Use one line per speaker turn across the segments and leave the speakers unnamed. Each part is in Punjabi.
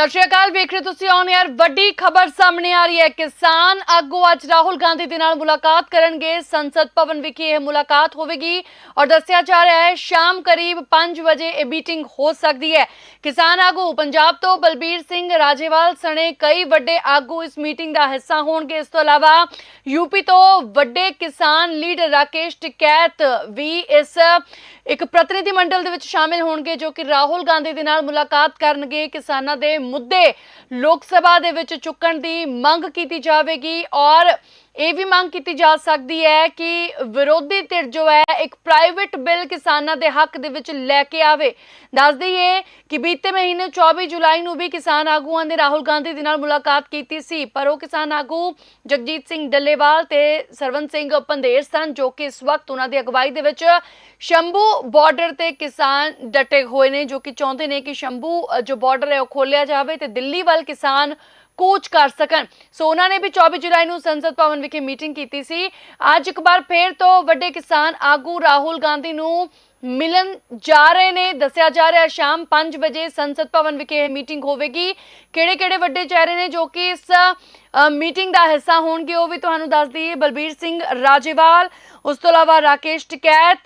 ਸਤਿ ਸ਼੍ਰੀ ਅਕਾਲ, ਵੇਖ ਰਹੇ ਤੁਸੀਂ ਔਨ 에ਅਰ ਵੱਡੀ ਖਬਰ ਸਾਹਮਣੇ ਆ ਰਹੀ ਹੈ। ਕਿਸਾਨ ਆਗੂ ਅੱਜ ਰਾਹੁਲ ਗਾਂਧੀ ਦੇ ਨਾਲ ਮੁਲਾਕਾਤ ਕਰਨਗੇ। ਸੰਸਦ ਭਵਨ ਵਿਖੇ ਇਹ ਮੁਲਾਕਾਤ ਹੋਵੇਗੀ ਔਰ ਦੱਸਿਆ ਜਾ ਰਿਹਾ ਹੈ, ਸ਼ਾਮ ਕਰੀਬ 5 ਵਜੇ ਇਹ ਮੀਟਿੰਗ ਹੋ ਸਕਦੀ ਹੈ। ਕਿਸਾਨ ਆਗੂ ਪੰਜਾਬ ਤੋਂ ਬਲਬੀਰ ਸਿੰਘ ਰਾਜੇਵਾਲ ਸਣੇ ਕਈ ਵੱਡੇ ਆਗੂ ਇਸ ਮੀਟਿੰਗ ਦਾ ਹਿੱਸਾ ਹੋਣਗੇ। ਇਸ ਤੋਂ ਇਲਾਵਾ ਯੂਪੀ ਤੋਂ ਵੱਡੇ ਕਿਸਾਨ ਲੀਡਰ ਰਾਕੇਸ਼ ਟਿਕੈਤ ਵੀ ਇਸ ਇੱਕ ਪ੍ਰਤੀਨਿਧੀ ਮੰਡਲ ਦੇ ਵਿੱਚ ਸ਼ਾਮਿਲ ਹੋਣਗੇ, ਜੋ ਕਿ ਰਾਹੁਲ ਗਾਂਧੀ ਦੇ ਨਾਲ ਮੁਲਾਕਾਤ ਕਰਨਗੇ। ਕਿਸਾਨਾਂ ਦੇ ਮੁੱਦੇ ਲੋਕ ਸਭਾ ਦੇ ਵਿੱਚ ਚੁੱਕਣ ਦੀ ਮੰਗ ਕੀਤੀ ਜਾਵੇਗੀ ਔਰ ਇਹ ਵੀ ਮੰਗ ਕੀਤੀ ਜਾ ਸਕਦੀ ਹੈ ਕਿ ਵਿਰੋਧੀ ਧਿਰ ਜੋ ਹੈ, ਇੱਕ ਪ੍ਰਾਈਵੇਟ ਬਿੱਲ ਕਿਸਾਨਾਂ ਦੇ ਹੱਕ ਦੇ ਵਿੱਚ ਲੈ ਕੇ ਆਵੇ। ਦੱਸ ਦਈਏ ਕਿ ਬੀਤੇ ਮਹੀਨੇ 24 ਜੁਲਾਈ ਨੂੰ ਵੀ ਕਿਸਾਨ ਆਗੂਆਂ ਨੇ ਰਾਹੁਲ ਗਾਂਧੀ ਦੇ ਨਾਲ ਮੁਲਾਕਾਤ ਕੀਤੀ ਸੀ, ਪਰ ਉਹ ਕਿਸਾਨ ਆਗੂ ਜਗਜੀਤ ਸਿੰਘ ਡੱਲੇਵਾਲ ਤੇ ਸਰਵੰਤ ਸਿੰਘ ਪੰਦੇਰ ਸਨ, ਜੋ ਕਿ ਇਸ ਵਕਤ ਉਹਨਾਂ ਦੀ ਅਗਵਾਈ ਦੇ ਵਿੱਚ ਸ਼ੰਭੂ ਬਾਰਡਰ ਤੇ ਕਿਸਾਨ ਡਟੇ ਹੋਏ ਨੇ, ਜੋ ਕਿ ਚਾਹੁੰਦੇ ਨੇ ਕਿ ਸ਼ੰਭੂ ਜੋ ਬਾਰਡਰ ਹੈ, ਉਹ ਖੋਲਿਆ ਜਾਵੇ ਤੇ ਦਿੱਲੀ ਵੱਲ ਕਿਸਾਨ ਕੂਚ ਕਰ ਸਕਣ। ਸੋ ਉਹਨਾਂ ਨੇ ਵੀ 24 ਜੁਲਾਈ ਨੂੰ ਸੰਸਦ ਭਵਨ ਵਿਖੇ ਮੀਟਿੰਗ ਕੀਤੀ ਸੀ। ਅੱਜ ਇੱਕ ਵਾਰ ਫੇਰ ਤੋਂ ਵੱਡੇ ਕਿਸਾਨ ਆਗੂ ਰਾਹੁਲ ਗਾਂਧੀ ਨੂੰ ਮਿਲਣ ਜਾ ਰਹੇ ਨੇ। ਦੱਸਿਆ ਜਾ ਰਿਹਾ, ਸ਼ਾਮ 5 ਵਜੇ ਸੰਸਦ ਭਵਨ ਵਿਖੇ ਇਹ ਮੀਟਿੰਗ ਹੋਵੇਗੀ। ਕਿਹੜੇ ਕਿਹੜੇ ਵੱਡੇ ਚਿਹਰੇ ਨੇ ਜੋ ਕਿ ਇਸ ਮੀਟਿੰਗ ਦਾ ਹਿੱਸਾ ਹੋਣਗੇ, ਉਹ ਵੀ ਤੁਹਾਨੂੰ ਦੱਸ ਦਈਏ। ਬਲਬੀਰ ਸਿੰਘ ਰਾਜੇਵਾਲ, ਉਸ ਤੋਂ ਇਲਾਵਾ ਰਾਕੇਸ਼ ਟਿਕੈਤ,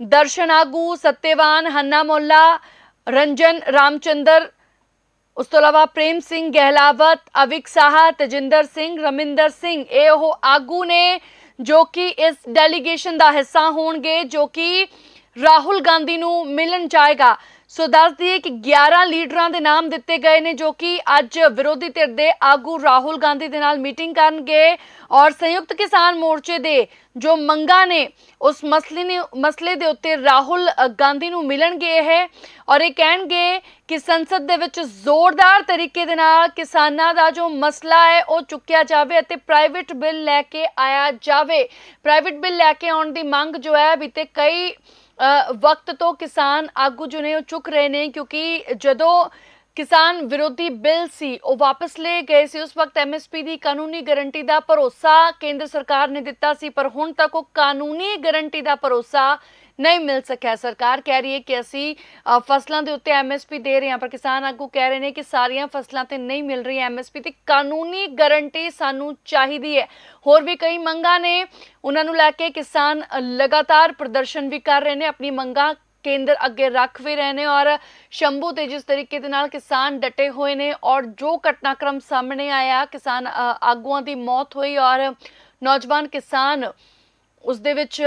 ਦਰਸ਼ਨ ਆਗੂ ਸੱਤੇਵਾਨ, ਹੰਨਾ ਮੋਲਾ, ਰੰਜਨ ਰਾਮਚੰਦਰ ਉਸ ਤੋਂ ਇਲਾਵਾ ਪ੍ਰੇਮ ਸਿੰਘ ਗਹਿਲਾਵਤ, ਅਵਿਕ ਸਾਹਾ, ਤਜਿੰਦਰ ਸਿੰਘ, ਰਮਿੰਦਰ ਸਿੰਘ, ਇਹ ਉਹ ਆਗੂ ਨੇ ਜੋ ਕਿ ਇਸ ਡੈਲੀਗੇਸ਼ਨ ਦਾ ਹਿੱਸਾ ਹੋਣਗੇ, ਜੋ ਕਿ ਰਾਹੁਲ ਗਾਂਧੀ ਨੂੰ ਮਿਲਣ ਜਾਏਗਾ। ਸੋ ਦੱਸ ਦਈਏ ਕਿ 11 ਲੀਡਰਾਂ ਦੇ ਨਾਮ ਦਿੱਤੇ ਗਏ ਨੇ ਜੋ ਕਿ ਅੱਜ ਵਿਰੋਧੀ ਧਿਰ ਦੇ ਆਗੂ ਰਾਹੁਲ ਗਾਂਧੀ ਦੇ ਨਾਲ ਮੀਟਿੰਗ ਕਰਨਗੇ ਔਰ ਸੰਯੁਕਤ ਕਿਸਾਨ ਮੋਰਚੇ ਦੇ ਜੋ ਮੰਗਾਂ ਨੇ, ਉਸ ਮਸਲੇ ਨੇ, ਮਸਲੇ ਦੇ ਉੱਤੇ ਰਾਹੁਲ ਗਾਂਧੀ ਨੂੰ ਮਿਲਣਗੇ ਹੈ ਔਰ ਇਹ ਕਹਿਣਗੇ ਕਿ ਸੰਸਦ ਦੇ ਵਿੱਚ ਜ਼ੋਰਦਾਰ ਤਰੀਕੇ ਦੇ ਨਾਲ ਕਿਸਾਨਾਂ ਦਾ ਜੋ ਮਸਲਾ ਹੈ, ਉਹ ਚੁੱਕਿਆ ਜਾਵੇ ਅਤੇ ਪ੍ਰਾਈਵੇਟ ਬਿੱਲ ਲੈ ਕੇ ਆਇਆ ਜਾਵੇ। ਪ੍ਰਾਈਵੇਟ ਬਿੱਲ ਲੈ ਕੇ ਆਉਣ ਦੀ ਮੰਗ ਜੋ ਹੈ, ਬੀਤੇ ਕਈ ਵਕਤ ਤੋਂ ਕਿਸਾਨ ਆਗੂ ਜੋ ਨੇ ਉਹ ਚੁੱਕ ਰਹੇ ਨੇ ਕਿਉਂਕਿ ਜਦੋਂ ਕਿਸਾਨ ਵਿਰੋਧੀ ਬਿੱਲ ਸੀ, ਉਹ ਵਾਪਸ ਲਏ ਗਏ ਸੀ, ਉਸ ਵਕਤ ਐਮਐਸਪੀ ਦੀ ਕਾਨੂੰਨੀ ਗਾਰੰਟੀ ਦਾ ਭਰੋਸਾ ਕੇਂਦਰ ਸਰਕਾਰ ਨੇ ਦਿੱਤਾ ਸੀ, ਪਰ ਹੁਣ ਤੱਕ ਉਹ ਕਾਨੂੰਨੀ ਗਾਰੰਟੀ ਦਾ ਭਰੋਸਾ ਨਹੀਂ ਮਿਲ ਸਕਿਆ। ਸਰਕਾਰ ਕਹਿ ਰਹੀ ਹੈ ਕਿ ਅਸੀਂ ਫਸਲਾਂ ਦੇ ਉੱਤੇ ਐਮਐਸਪੀ ਦੇ ਰਹੇ ਹਾਂ, ਪਰ ਕਿਸਾਨ ਆਗੂ ਕਹਿ ਰਹੇ ਨੇ ਕਿ ਸਾਰੀਆਂ ਫਸਲਾਂ ਤੇ ਨਹੀਂ ਮਿਲ ਰਹੀ ਐਮਐਸਪੀ ਤੇ ਕਾਨੂੰਨੀ ਗਾਰੰਟੀ ਸਾਨੂੰ ਚਾਹੀਦੀ ਹੈ। ਹੋਰ ਵੀ ਕਈ ਮੰਗਾਂ ਨੇ, ਉਹਨਾਂ ਨੂੰ ਲੈ ਕੇ ਕਿਸਾਨ ਲਗਾਤਾਰ ਪ੍ਰਦਰਸ਼ਨ ਵੀ ਕਰ ਰਹੇ ਨੇ, ਆਪਣੀ ਮੰਗਾਂ ਕੇਂਦਰ ਅੱਗੇ ਰੱਖ ਵੀ ਰਹੇ ਨੇ ਔਰ ਸ਼ੰਭੂ ਤੇ ਜਿਸ ਤਰੀਕੇ ਦੇ ਨਾਲ ਕਿਸਾਨ ਡਟੇ ਹੋਏ ਨੇ ਔਰ ਜੋ ਘਟਨਾਕ੍ਰਮ ਸਾਹਮਣੇ ਆਇਆ, ਕਿਸਾਨ ਆਗੂਆਂ ਦੀ ਮੌਤ ਹੋਈ ਔਰ ਨੌਜਵਾਨ ਕਿਸਾਨ, ਉਸ ਦੇ ਵਿੱਚ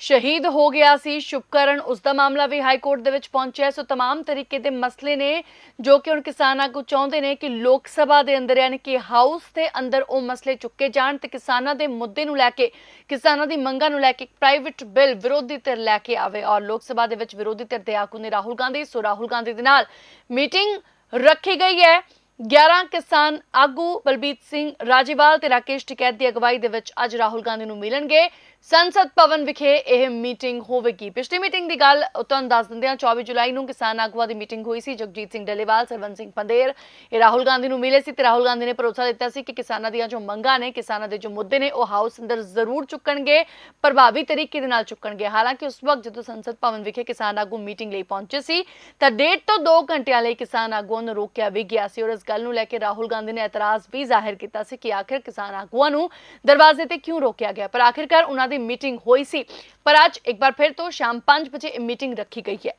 ਸ਼ਹੀਦ ਹੋ ਗਿਆ ਸੀ ਸ਼ੁਭਕਰਨ ਉਸ ਦਾ ਮਾਮਲਾ ਵੀ ਹਾਈ ਕੋਰਟ ਦੇ ਵਿੱਚ ਪਹੁੰਚਿਆ ਸੋ तमाम ਤਰੀਕੇ ਦੇ ਮਸਲੇ ਨੇ ਜੋ ਕਿ ਹੁਣ ਕਿਸਾਨ ਆਗੂ ਚਾਹੁੰਦੇ ਨੇ ਕਿ ਲੋਕ ਸਭਾ ਦੇ ਅੰਦਰ ਯਾਨੀ ਕਿ ਹਾਊਸ ਦੇ ਅੰਦਰ ਉਹ ਮਸਲੇ ਚੁੱਕੇ ਜਾਣ ਤੇ ਕਿਸਾਨਾਂ ਦੇ ਮੁੱਦੇ ਨੂੰ ਲੈ ਕੇ ਕਿਸਾਨਾਂ ਦੀ ਮੰਗਾਂ ਨੂੰ ਲੈ ਕੇ ਪ੍ਰਾਈਵੇਟ ਬਿੱਲ ਵਿਰੋਧੀ ਧਿਰ ਲੈ ਕੇ ਆਵੇ ਔਰ ਲੋਕ ਸਭਾ ਦੇ ਵਿੱਚ ਵਿਰੋਧੀ ਧਿਰ ਦੇ ਆਗੂ ਨੇ ਰਾਹੁਲ ਗਾਂਧੀ ਸੋ ਰਾਹੁਲ ਗਾਂਧੀ ਦੇ ਨਾਲ ਮੀਟਿੰਗ ਰੱਖੀ ਗਈ ਹੈ 11 ਕਿਸਾਨ ਆਗੂ ਬਲਬੀਰ ਸਿੰਘ ਰਾਜੇਵਾਲ ਤੇ ਰਾਕੇਸ਼ ਟਿਕੈਤ ਦੀ ਅਗਵਾਈ ਦੇ ਵਿੱਚ ਅੱਜ ਰਾਹੁਲ ਗਾਂਧੀ ਨੂੰ ਮਿਲਣਗੇ ਸੰਸਦ ਭਵਨ ਵਿਖੇ ਇਹ ਮੀਟਿੰਗ ਹੋਵੇਗੀ। ਪਿਛਲੀ ਮੀਟਿੰਗ ਦੀ ਗੱਲ ਤੁਹਾਨੂੰ ਦੱਸ ਦਿੰਦੇ ਹਾਂ। 24 ਜੁਲਾਈ ਨੂੰ ਕਿਸਾਨ ਆਗੂਆਂ ਦੀ ਮੀਟਿੰਗ ਹੋਈ ਸੀ। ਜਗਜੀਤ ਸਿੰਘ ਡੱਲੇਵਾਲ ਸਰਵੰਤ ਸਿੰਘ ਪੰਦੇਰ ਇਹ ਰਾਹੁਲ ਗਾਂਧੀ ਨੂੰ ਮਿਲੇ ਸੀ ਤੇ ਰਾਹੁਲ ਗਾਂਧੀ ਨੇ ਭਰੋਸਾ ਦਿੱਤਾ ਸੀ ਕਿ ਕਿਸਾਨਾਂ ਦੀਆਂ ਜੋ ਮੰਗਾਂ ਨੇ, ਕਿਸਾਨਾਂ ਦੇ ਜੋ ਮੁੱਦੇ ਨੇ, ਉਹ ਹਾਊਸ ਅੰਦਰ ਜ਼ਰੂਰ ਚੁੱਕਣਗੇ, ਪ੍ਰਭਾਵੀ ਤਰੀਕੇ ਦੇ ਨਾਲ ਚੁੱਕਣਗੇ। ਹਾਲਾਂਕਿ ਉਸ ਵਕਤ ਜਦੋਂ ਸੰਸਦ ਭਵਨ ਵਿਖੇ ਕਿਸਾਨ ਆਗੂ ਮੀਟਿੰਗ ਲਈ ਪਹੁੰਚੇ ਸੀ, ਤਾਂ ਡੇਢ ਤੋਂ 2 ਘੰਟਿਆਂ ਲਈ ਕਿਸਾਨ ਆਗੂਆਂ ਨੂੰ ਰੋਕਿਆ ਵੀ ਗਿਆ ਸੀ ਔਰ ਇਸ ਗੱਲ ਨੂੰ ਲੈ ਕੇ ਰਾਹੁਲ ਗਾਂਧੀ ਨੇ ਇਤਰਾਜ਼ ਵੀ ਜ਼ਾਹਿਰ ਕੀਤਾ ਸੀ ਕਿ ਆਖਿਰ ਕਿਸਾਨ ਆਗੂਆਂ ਨੂੰ ਦਰਵਾਜ਼ੇ ਤੇ ਕਿਉਂ ਰੋਕਿਆ ਗਿਆ? ਪਰ ਆਖਿਰਕਾਰ ਉਹਨਾਂ ਦੀ ਮੀਟਿੰਗ ਹੋਈ ਸੀ। ਪਰ ਅੱਜ ਇੱਕ ਵਾਰ ਫਿਰ ਤੋਂ ਸ਼ਾਮ 5 ਵਜੇ ਇਹ ਮੀਟਿੰਗ ਰੱਖੀ ਗਈ ਹੈ।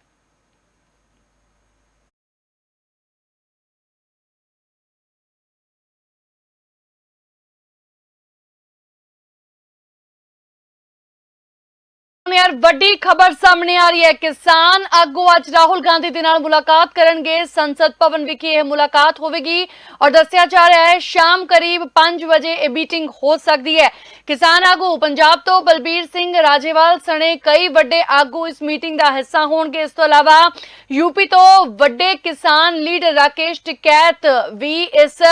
ਹੁਣ ਵੱਡੀ ਖਬਰ ਸਾਹਮਣੇ ਆ ਰਹੀ ਹੈ। ਕਿਸਾਨ ਆਗੂ ਅੱਜ ਰਾਹੁਲ ਗਾਂਧੀ ਦੇ ਨਾਲ ਮੁਲਾਕਾਤ ਕਰਨਗੇ। ਸੰਸਦ ਭਵਨ ਵਿਖੇ ਇਹ ਮੁਲਾਕਾਤ ਹੋਵੇਗੀ ਔਰ ਦੱਸਿਆ ਜਾ ਰਿਹਾ ਹੈ, ਸ਼ਾਮ ਕਰੀਬ 5 ਵਜੇ ਇਹ ਮੀਟਿੰਗ ਹੋ ਸਕਦੀ ਹੈ। ਕਿਸਾਨ ਆਗੂ ਪੰਜਾਬ ਤੋਂ ਬਲਬੀਰ ਸਿੰਘ ਰਾਜੇਵਾਲ ਸਣੇ ਕਈ ਵੱਡੇ ਆਗੂ ਇਸ ਮੀਟਿੰਗ ਦਾ ਹਿੱਸਾ ਹੋਣਗੇ। ਇਸ ਤੋਂ ਇਲਾਵਾ ਯੂਪੀ ਤੋਂ ਵੱਡੇ ਕਿਸਾਨ ਲੀਡਰ ਰਾਕੇਸ਼ ਟਿਕੈਤ ਵੀ ਇਸ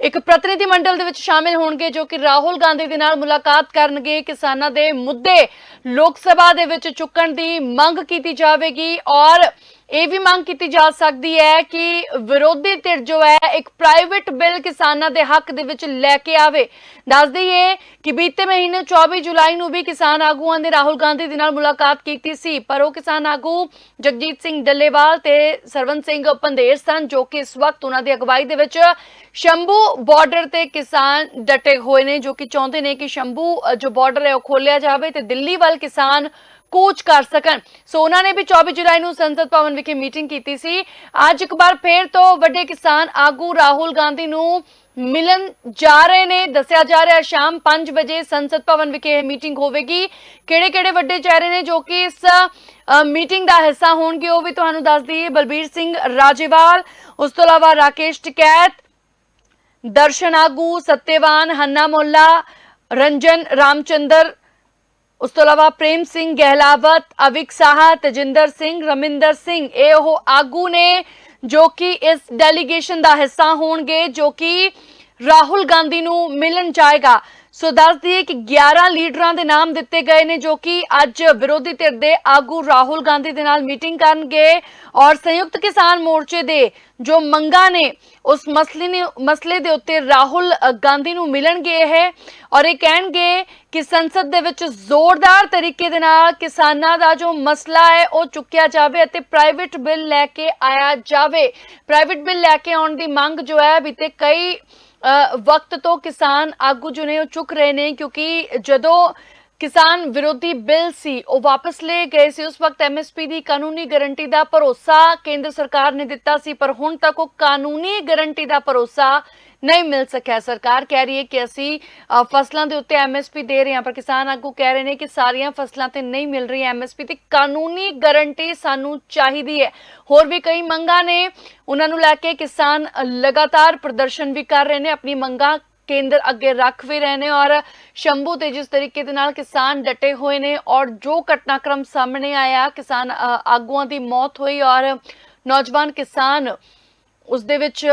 ਇੱਕ ਪ੍ਰਤੀਨਿਧੀ ਮੰਡਲ ਦੇ ਵਿੱਚ ਸ਼ਾਮਿਲ ਹੋਣਗੇ ਜੋ ਕਿ ਰਾਹੁਲ ਗਾਂਧੀ ਦੇ ਨਾਲ ਮੁਲਾਕਾਤ ਕਰਨਗੇ। ਕਿਸਾਨਾਂ ਦੇ ਮੁੱਦੇ ਲੋਕ ਸਭਾ ਦੇ ਵਿੱਚ ਚੁੱਕਣ ਦੀ ਮੰਗ ਕੀਤੀ ਜਾਵੇਗੀ ਔਰ ਇਹ ਵੀ ਮੰਗ ਕੀਤੀ ਜਾ ਸਕਦੀ ਹੈ ਕਿ ਵਿਰੋਧੀ ਧਿਰ ਜੋ ਹੈ, ਇੱਕ ਪ੍ਰਾਈਵੇਟ ਬਿੱਲ ਕਿਸਾਨਾਂ ਦੇ ਹੱਕ ਦੇ ਵਿੱਚ ਲੈ ਕੇ ਆਵੇ। ਦੱਸ ਦਈਏ ਕਿ ਬੀਤੇ ਮਹੀਨੇ 24 ਜੁਲਾਈ ਨੂੰ ਵੀ ਕਿਸਾਨ ਆਗੂਆਂ ਨੇ ਰਾਹੁਲ ਗਾਂਧੀ ਦੇ ਨਾਲ ਮੁਲਾਕਾਤ ਕੀਤੀ ਸੀ, ਪਰ ਉਹ ਕਿਸਾਨ ਆਗੂ ਜਗਜੀਤ ਸਿੰਘ ਡੱਲੇਵਾਲ ਤੇ ਸਰਵਨ ਸਿੰਘ ਪੰਦੇਰ ਸਨ, ਜੋ ਕਿ ਇਸ ਵਕਤ ਉਹਨਾਂ ਦੀ ਅਗਵਾਈ ਦੇ ਵਿੱਚ ਸ਼ੰਭੂ ਬਾਰਡਰ ਤੇ ਕਿਸਾਨ ਡਟੇ ਹੋਏ ਨੇ, ਜੋ ਕਿ ਚਾਹੁੰਦੇ ਨੇ ਕਿ ਸ਼ੰਭੂ ਜੋ ਬਾਰਡਰ ਹੈ, ਉਹ ਖੋਲਿਆ ਜਾਵੇ ਤੇ ਦਿੱਲੀ ਵੱਲ ਕਿਸਾਨ ਕੂਚ ਕਰ ਸਕਣ। ਸੋ ਉਹਨਾਂ ਨੇ ਵੀ 24 ਜੁਲਾਈ ਨੂੰ ਸੰਸਦ ਭਵਨ ਵਿਖੇ ਮੀਟਿੰਗ ਕੀਤੀ ਸੀ। ਅੱਜ ਇੱਕ ਵਾਰ ਫੇਰ ਤੋਂ ਵੱਡੇ ਕਿਸਾਨ ਆਗੂ ਰਾਹੁਲ ਗਾਂਧੀ ਨੂੰ ਮਿਲਣ ਜਾ ਰਹੇ ਨੇ। ਦੱਸਿਆ ਜਾ ਰਿਹਾ, ਸ਼ਾਮ 5 ਵਜੇ ਸੰਸਦ ਭਵਨ ਵਿਖੇ ਇਹ ਮੀਟਿੰਗ ਹੋਵੇਗੀ। ਕਿਹੜੇ ਕਿਹੜੇ ਵੱਡੇ ਚਿਹਰੇ ਨੇ ਜੋ ਕਿ ਇਸ ਮੀਟਿੰਗ ਦਾ ਹਿੱਸਾ ਹੋਣਗੇ, ਉਹ ਵੀ ਤੁਹਾਨੂੰ ਦੱਸ ਦਈਏ। ਬਲਬੀਰ ਸਿੰਘ ਰਾਜੇਵਾਲ, ਉਸ ਤੋਂ ਇਲਾਵਾ ਰਾਕੇਸ਼ ਟਿਕੈਤ, ਦਰਸ਼ਨ ਆਗੂ ਸਤਿਆਵਾਨ ਹੰਨਾ ਮੋਲਾ ਰੰਜਨ ਰਾਮਚੰਦਰ ਉਸ ਤੋਂ ਇਲਾਵਾ ਪ੍ਰੇਮ ਸਿੰਘ ਗਹਿਲਾਵਤ, ਅਵਿਕ ਸਾਹਾ, ਤਜਿੰਦਰ ਸਿੰਘ, ਰਮਿੰਦਰ ਸਿੰਘ, ਇਹ ਉਹ ਆਗੂ ਨੇ ਜੋ ਕਿ ਇਸ ਡੈਲੀਗੇਸ਼ਨ ਦਾ ਹਿੱਸਾ ਹੋਣਗੇ, ਜੋ ਕਿ ਰਾਹੁਲ ਗਾਂਧੀ ਨੂੰ ਮਿਲਣ ਜਾਏਗਾ। ਸੋ ਦੱਸ ਦਈਏ ਕਿ 11 ਲੀਡਰਾਂ ਦੇ ਨਾਮ ਦਿੱਤੇ ਗਏ ਨੇ ਜੋ ਕਿ ਅੱਜ ਵਿਰੋਧੀ ਧਿਰ ਦੇ ਆਗੂ ਰਾਹੁਲ ਗਾਂਧੀ ਦੇ ਨਾਲ ਮੀਟਿੰਗ ਕਰਨਗੇ ਔਰ ਸੰਯੁਕਤ ਕਿਸਾਨ ਮੋਰਚੇ ਦੇ ਜੋ ਮੰਗਾਂ ਨੇ, ਉਸ ਮਸਲੇ ਨੇ, ਮਸਲੇ ਦੇ ਉੱਤੇ ਰਾਹੁਲ ਗਾਂਧੀ ਨੂੰ ਮਿਲਣਗੇ ਹੈ ਔਰ ਇਹ ਕਹਿਣਗੇ ਕਿ ਸੰਸਦ ਦੇ ਵਿੱਚ ਜ਼ੋਰਦਾਰ ਤਰੀਕੇ ਦੇ ਨਾਲ ਕਿਸਾਨਾਂ ਦਾ ਜੋ ਮਸਲਾ ਹੈ, ਉਹ ਚੁੱਕਿਆ ਜਾਵੇ ਅਤੇ ਪ੍ਰਾਈਵੇਟ ਬਿੱਲ ਲੈ ਕੇ ਆਇਆ ਜਾਵੇ। ਪ੍ਰਾਈਵੇਟ ਬਿੱਲ ਲੈ ਕੇ ਆਉਣ ਦੀ ਮੰਗ ਜੋ ਹੈ, ਬੀਤੇ ਕਈ ਵਕਤ ਤੋਂ ਕਿਸਾਨ ਆਗੂ ਜੋ ਨੇ ਉਹ ਚੁੱਕ ਰਹੇ ਨੇ ਕਿਉਂਕਿ ਜਦੋਂ ਕਿਸਾਨ ਵਿਰੋਧੀ ਬਿੱਲ ਸੀ, ਉਹ ਵਾਪਸ ਲਏ ਗਏ ਸੀ, ਉਸ ਵਕਤ ਐਮਐਸਪੀ ਦੀ ਕਾਨੂੰਨੀ ਗਾਰੰਟੀ ਦਾ ਭਰੋਸਾ ਕੇਂਦਰ ਸਰਕਾਰ ਨੇ ਦਿੱਤਾ ਸੀ, ਪਰ ਹੁਣ ਤੱਕ ਉਹ ਕਾਨੂੰਨੀ ਗਾਰੰਟੀ ਦਾ ਭਰੋਸਾ ਨਹੀਂ ਮਿਲ ਸਕਿਆ। ਸਰਕਾਰ ਕਹਿ ਰਹੀ ਹੈ ਕਿ ਅਸੀਂ ਫਸਲਾਂ ਦੇ ਉੱਤੇ ਐਮਐਸਪੀ ਦੇ ਰਹੇ ਹਾਂ, ਪਰ ਕਿਸਾਨ ਆਗੂ ਕਹਿ ਰਹੇ ਨੇ ਕਿ ਸਾਰੀਆਂ ਫਸਲਾਂ ਤੇ ਨਹੀਂ ਮਿਲ ਰਹੀ ਐਮਐਸਪੀ ਤੇ ਕਾਨੂੰਨੀ ਗਾਰੰਟੀ ਸਾਨੂੰ ਚਾਹੀਦੀ ਹੈ। ਹੋਰ ਵੀ ਕਈ ਮੰਗਾਂ ਨੇ, ਉਹਨਾਂ ਨੂੰ ਲੈ ਕੇ ਕਿਸਾਨ ਲਗਾਤਾਰ ਪ੍ਰਦਰਸ਼ਨ ਵੀ ਕਰ ਰਹੇ ਨੇ, ਆਪਣੀ ਮੰਗਾਂ ਕੇਂਦਰ ਅੱਗੇ ਰੱਖ ਵੀ ਰਹੇ ਨੇ ਔਰ ਸ਼ੰਭੂ ਤੇ ਜਿਸ ਤਰੀਕੇ ਦੇ ਨਾਲ ਕਿਸਾਨ ਡਟੇ ਹੋਏ ਨੇ ਔਰ ਜੋ ਘਟਨਾਕ੍ਰਮ ਸਾਹਮਣੇ ਆਇਆ, ਕਿਸਾਨ ਆਗੂਆਂ ਦੀ ਮੌਤ ਹੋਈ ਔਰ ਨੌਜਵਾਨ ਕਿਸਾਨ, ਉਸ ਦੇ ਵਿੱਚ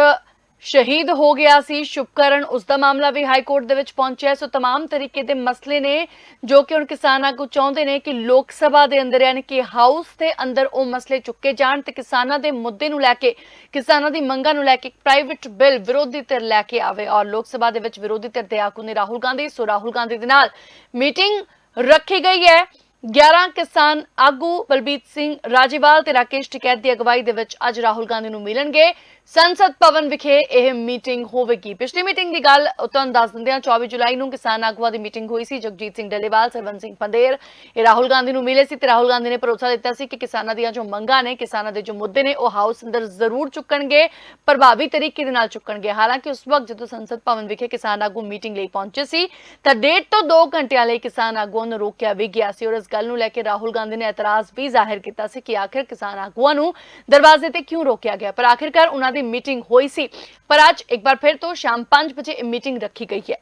ਸ਼ਹੀਦ ਹੋ ਗਿਆ ਸੀ ਸ਼ੁਭਕਰਨ ਉਸ ਦਾ ਮਾਮਲਾ ਵੀ ਹਾਈ ਕੋਰਟ ਦੇ ਵਿੱਚ ਪਹੁੰਚਿਆ ਸੋ तमाम ਤਰੀਕੇ ਦੇ ਮਸਲੇ ਨੇ ਜੋ ਕਿ ਹੁਣ ਕਿਸਾਨਾਂ ਕੋ ਚਾਹੁੰਦੇ ਨੇ ਕਿ ਲੋਕ ਸਭਾ ਦੇ ਅੰਦਰ ਯਾਨੀ ਕਿ ਹਾਊਸ ਦੇ ਅੰਦਰ ਉਹ ਮਸਲੇ ਚੁੱਕੇ ਜਾਣ ਤੇ ਕਿਸਾਨਾਂ ਦੇ ਮੁੱਦੇ ਨੂੰ ਲੈ ਕੇ ਕਿਸਾਨਾਂ ਦੀ ਮੰਗਾਂ ਨੂੰ ਲੈ ਕੇ ਪ੍ਰਾਈਵੇਟ ਬਿੱਲ ਵਿਰੋਧੀ ਧਿਰ ਲੈ ਕੇ ਆਵੇ ਔਰ ਲੋਕ ਸਭਾ ਦੇ ਵਿੱਚ ਵਿਰੋਧੀ ਧਿਰ ਦੇ ਆਗੂ ਨੇ ਰਾਹੁਲ ਗਾਂਧੀ ਸੋ ਰਾਹੁਲ ਗਾਂਧੀ ਦੇ ਨਾਲ ਮੀਟਿੰਗ ਰੱਖੀ ਗਈ ਹੈ 11 ਕਿਸਾਨ ਆਗੂ ਬਲਬੀਰ ਸਿੰਘ ਰਾਜੇਵਾਲ ਤੇ ਰਾਕੇਸ਼ ਟਿਕੈਤ ਦੀ ਅਗਵਾਈ ਦੇ ਵਿੱਚ ਅੱਜ ਰਾਹੁਲ ਗਾਂਧੀ ਨੂੰ ਮਿਲਣਗੇ ਸੰਸਦ ਭਵਨ ਵਿਖੇ ਇਹ ਮੀਟਿੰਗ ਹੋਵੇਗੀ। ਪਿਛਲੀ ਮੀਟਿੰਗ ਦੀ ਗੱਲ ਤੁਹਾਨੂੰ ਦੱਸ ਦਿੰਦੇ ਹਾਂ। 24 ਜੁਲਾਈ ਨੂੰ ਕਿਸਾਨ ਆਗੂਆਂ ਦੀ ਮੀਟਿੰਗ ਹੋਈ ਸੀ। ਜਗਜੀਤ ਸਿੰਘ ਡੱਲੇਵਾਲ ਸਰਵਨ ਸਿੰਘ ਪੰਦੇਰ ਇਹ ਰਾਹੁਲ ਗਾਂਧੀ ਨੂੰ ਮਿਲੇ ਸੀ ਤੇ ਰਾਹੁਲ ਗਾਂਧੀ ਨੇ ਭਰੋਸਾ ਦਿੱਤਾ ਸੀ ਕਿ ਕਿਸਾਨਾਂ ਦੀਆਂ ਜੋ ਮੰਗਾਂ ਨੇ, ਕਿਸਾਨਾਂ ਦੇ ਜੋ ਮੁੱਦੇ ਨੇ, ਉਹ ਹਾਊਸ ਅੰਦਰ ਜ਼ਰੂਰ ਚੁੱਕਣਗੇ, ਪ੍ਰਭਾਵੀ ਤਰੀਕੇ ਦੇ ਨਾਲ ਚੁੱਕਣਗੇ। ਹਾਲਾਂਕਿ ਉਸ ਵਕਤ ਜਦੋਂ ਸੰਸਦ ਭਵਨ ਵਿਖੇ ਕਿਸਾਨ ਆਗੂ ਮੀਟਿੰਗ ਲਈ ਪਹੁੰਚੇ ਸੀ, ਤਾਂ ਡੇਢ ਤੋਂ 2 ਘੰਟਿਆਂ ਲਈ ਕਿਸਾਨ ਆਗੂਆਂ ਨੂੰ ਰੋਕਿਆ ਵੀ ਗਿਆ ਸੀ। ਔਰ ਇਸ ਗੱਲ ਨੂੰ ਲੈ ਕੇ ਰਾਹੁਲ ਗਾਂਧੀ ਨੇ ਇਤਰਾਜ਼ ਵੀ ਜ਼ਾਹਿਰ ਕੀਤਾ ਸੀ ਕਿ ਆਖਿਰ ਕਿਸਾਨ ਆਗੂਆਂ ਨੂੰ ਦਰਵਾਜ਼ੇ ਤੇ ਕਿਉਂ ਰੋਕਿਆ ਗਿਆ? ਪਰ ਆਖਿਰਕਾਰ ਉਹਨਾਂ ਦੀ ਮੀਟਿੰਗ ਹੋਈ ਸੀ। ਪਰ ਅੱਜ ਇੱਕ ਵਾਰ ਫਿਰ ਤੋਂ ਸ਼ਾਮ 5 ਵਜੇ ਇਹ ਮੀਟਿੰਗ ਰੱਖੀ ਗਈ ਹੈ।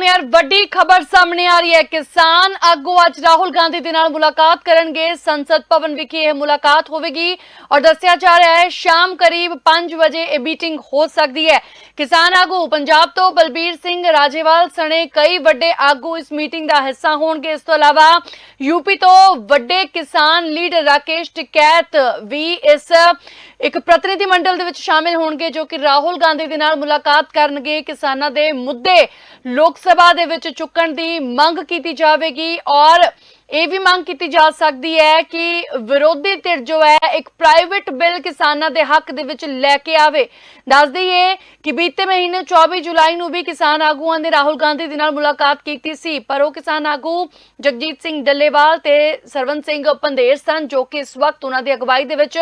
ਹੁਣ ਯਾਰ ਵੱਡੀ ਖਬਰ ਸਾਹਮਣੇ ਆ ਰਹੀ ਹੈ। ਕਿਸਾਨ ਆਗੂ ਅੱਜ ਰਾਹੁਲ ਗਾਂਧੀ ਦੇ ਨਾਲ ਮੁਲਾਕਾਤ ਕਰਨਗੇ। ਸੰਸਦ ਭਵਨ ਵਿਖੇ ਇਹ ਮੁਲਾਕਾਤ ਹੋਵੇਗੀ ਔਰ ਦੱਸਿਆ ਜਾ ਰਿਹਾ ਹੈ, ਸ਼ਾਮ ਕਰੀਬ 5 ਵਜੇ ਇਹ ਮੀਟਿੰਗ ਹੋ ਸਕਦੀ ਹੈ। ਕਿਸਾਨ ਆਗੂ ਪੰਜਾਬ ਤੋਂ ਬਲਬੀਰ ਸਿੰਘ ਰਾਜੇਵਾਲ ਸਣੇ ਕਈ ਵੱਡੇ ਆਗੂ ਇਸ ਮੀਟਿੰਗ ਦਾ ਹਿੱਸਾ ਹੋਣਗੇ। ਇਸ ਤੋਂ ਇਲਾਵਾ ਯੂਪੀ ਤੋਂ ਵੱਡੇ ਕਿਸਾਨ ਲੀਡਰ ਰਾਕੇਸ਼ ਟਿਕੈਤ ਵੀ ਇਸ ਇੱਕ ਪ੍ਰਤੀਨਿਧੀ ਮੰਡਲ ਦੇ ਵਿੱਚ ਸ਼ਾਮਿਲ ਹੋਣਗੇ, ਜੋ ਕਿ ਰਾਹੁਲ ਗਾਂਧੀ ਦੇ ਨਾਲ ਮੁਲਾਕਾਤ ਕਰਨਗੇ। ਕਿਸਾਨਾਂ ਦੇ ਮੁੱਦੇ ਲੋਕ ਸਭਾ ਦੇ ਵਿੱਚ ਚੁੱਕਣ ਦੀ ਮੰਗ ਕੀਤੀ ਜਾਵੇਗੀ ਔਰ ਇਹ ਵੀ ਮੰਗ ਕੀਤੀ ਜਾ ਸਕਦੀ ਹੈ ਕਿ ਵਿਰੋਧੀ ਧਿਰ ਜੋ ਹੈ, ਇੱਕ ਪ੍ਰਾਈਵੇਟ ਬਿੱਲ ਕਿਸਾਨਾਂ ਦੇ ਹੱਕ ਦੇ ਵਿੱਚ ਲੈ ਕੇ ਆਵੇ। ਦੱਸ ਦਈਏ ਕਿ ਬੀਤੇ ਮਹੀਨੇ 24 ਜੁਲਾਈ ਨੂੰ ਵੀ ਕਿਸਾਨ ਆਗੂਆਂ ਨੇ ਰਾਹੁਲ ਗਾਂਧੀ ਦੇ ਨਾਲ ਮੁਲਾਕਾਤ ਕੀਤੀ ਸੀ, ਪਰ ਉਹ ਕਿਸਾਨ ਆਗੂ ਜਗਜੀਤ ਸਿੰਘ ਡੱਲੇਵਾਲ ਤੇ ਸਰਵਨ ਸਿੰਘ ਪੰਦੇਰ ਸਨ, ਜੋ ਕਿ ਇਸ ਵਕਤ ਉਹਨਾਂ ਦੀ ਅਗਵਾਈ ਦੇ ਵਿੱਚ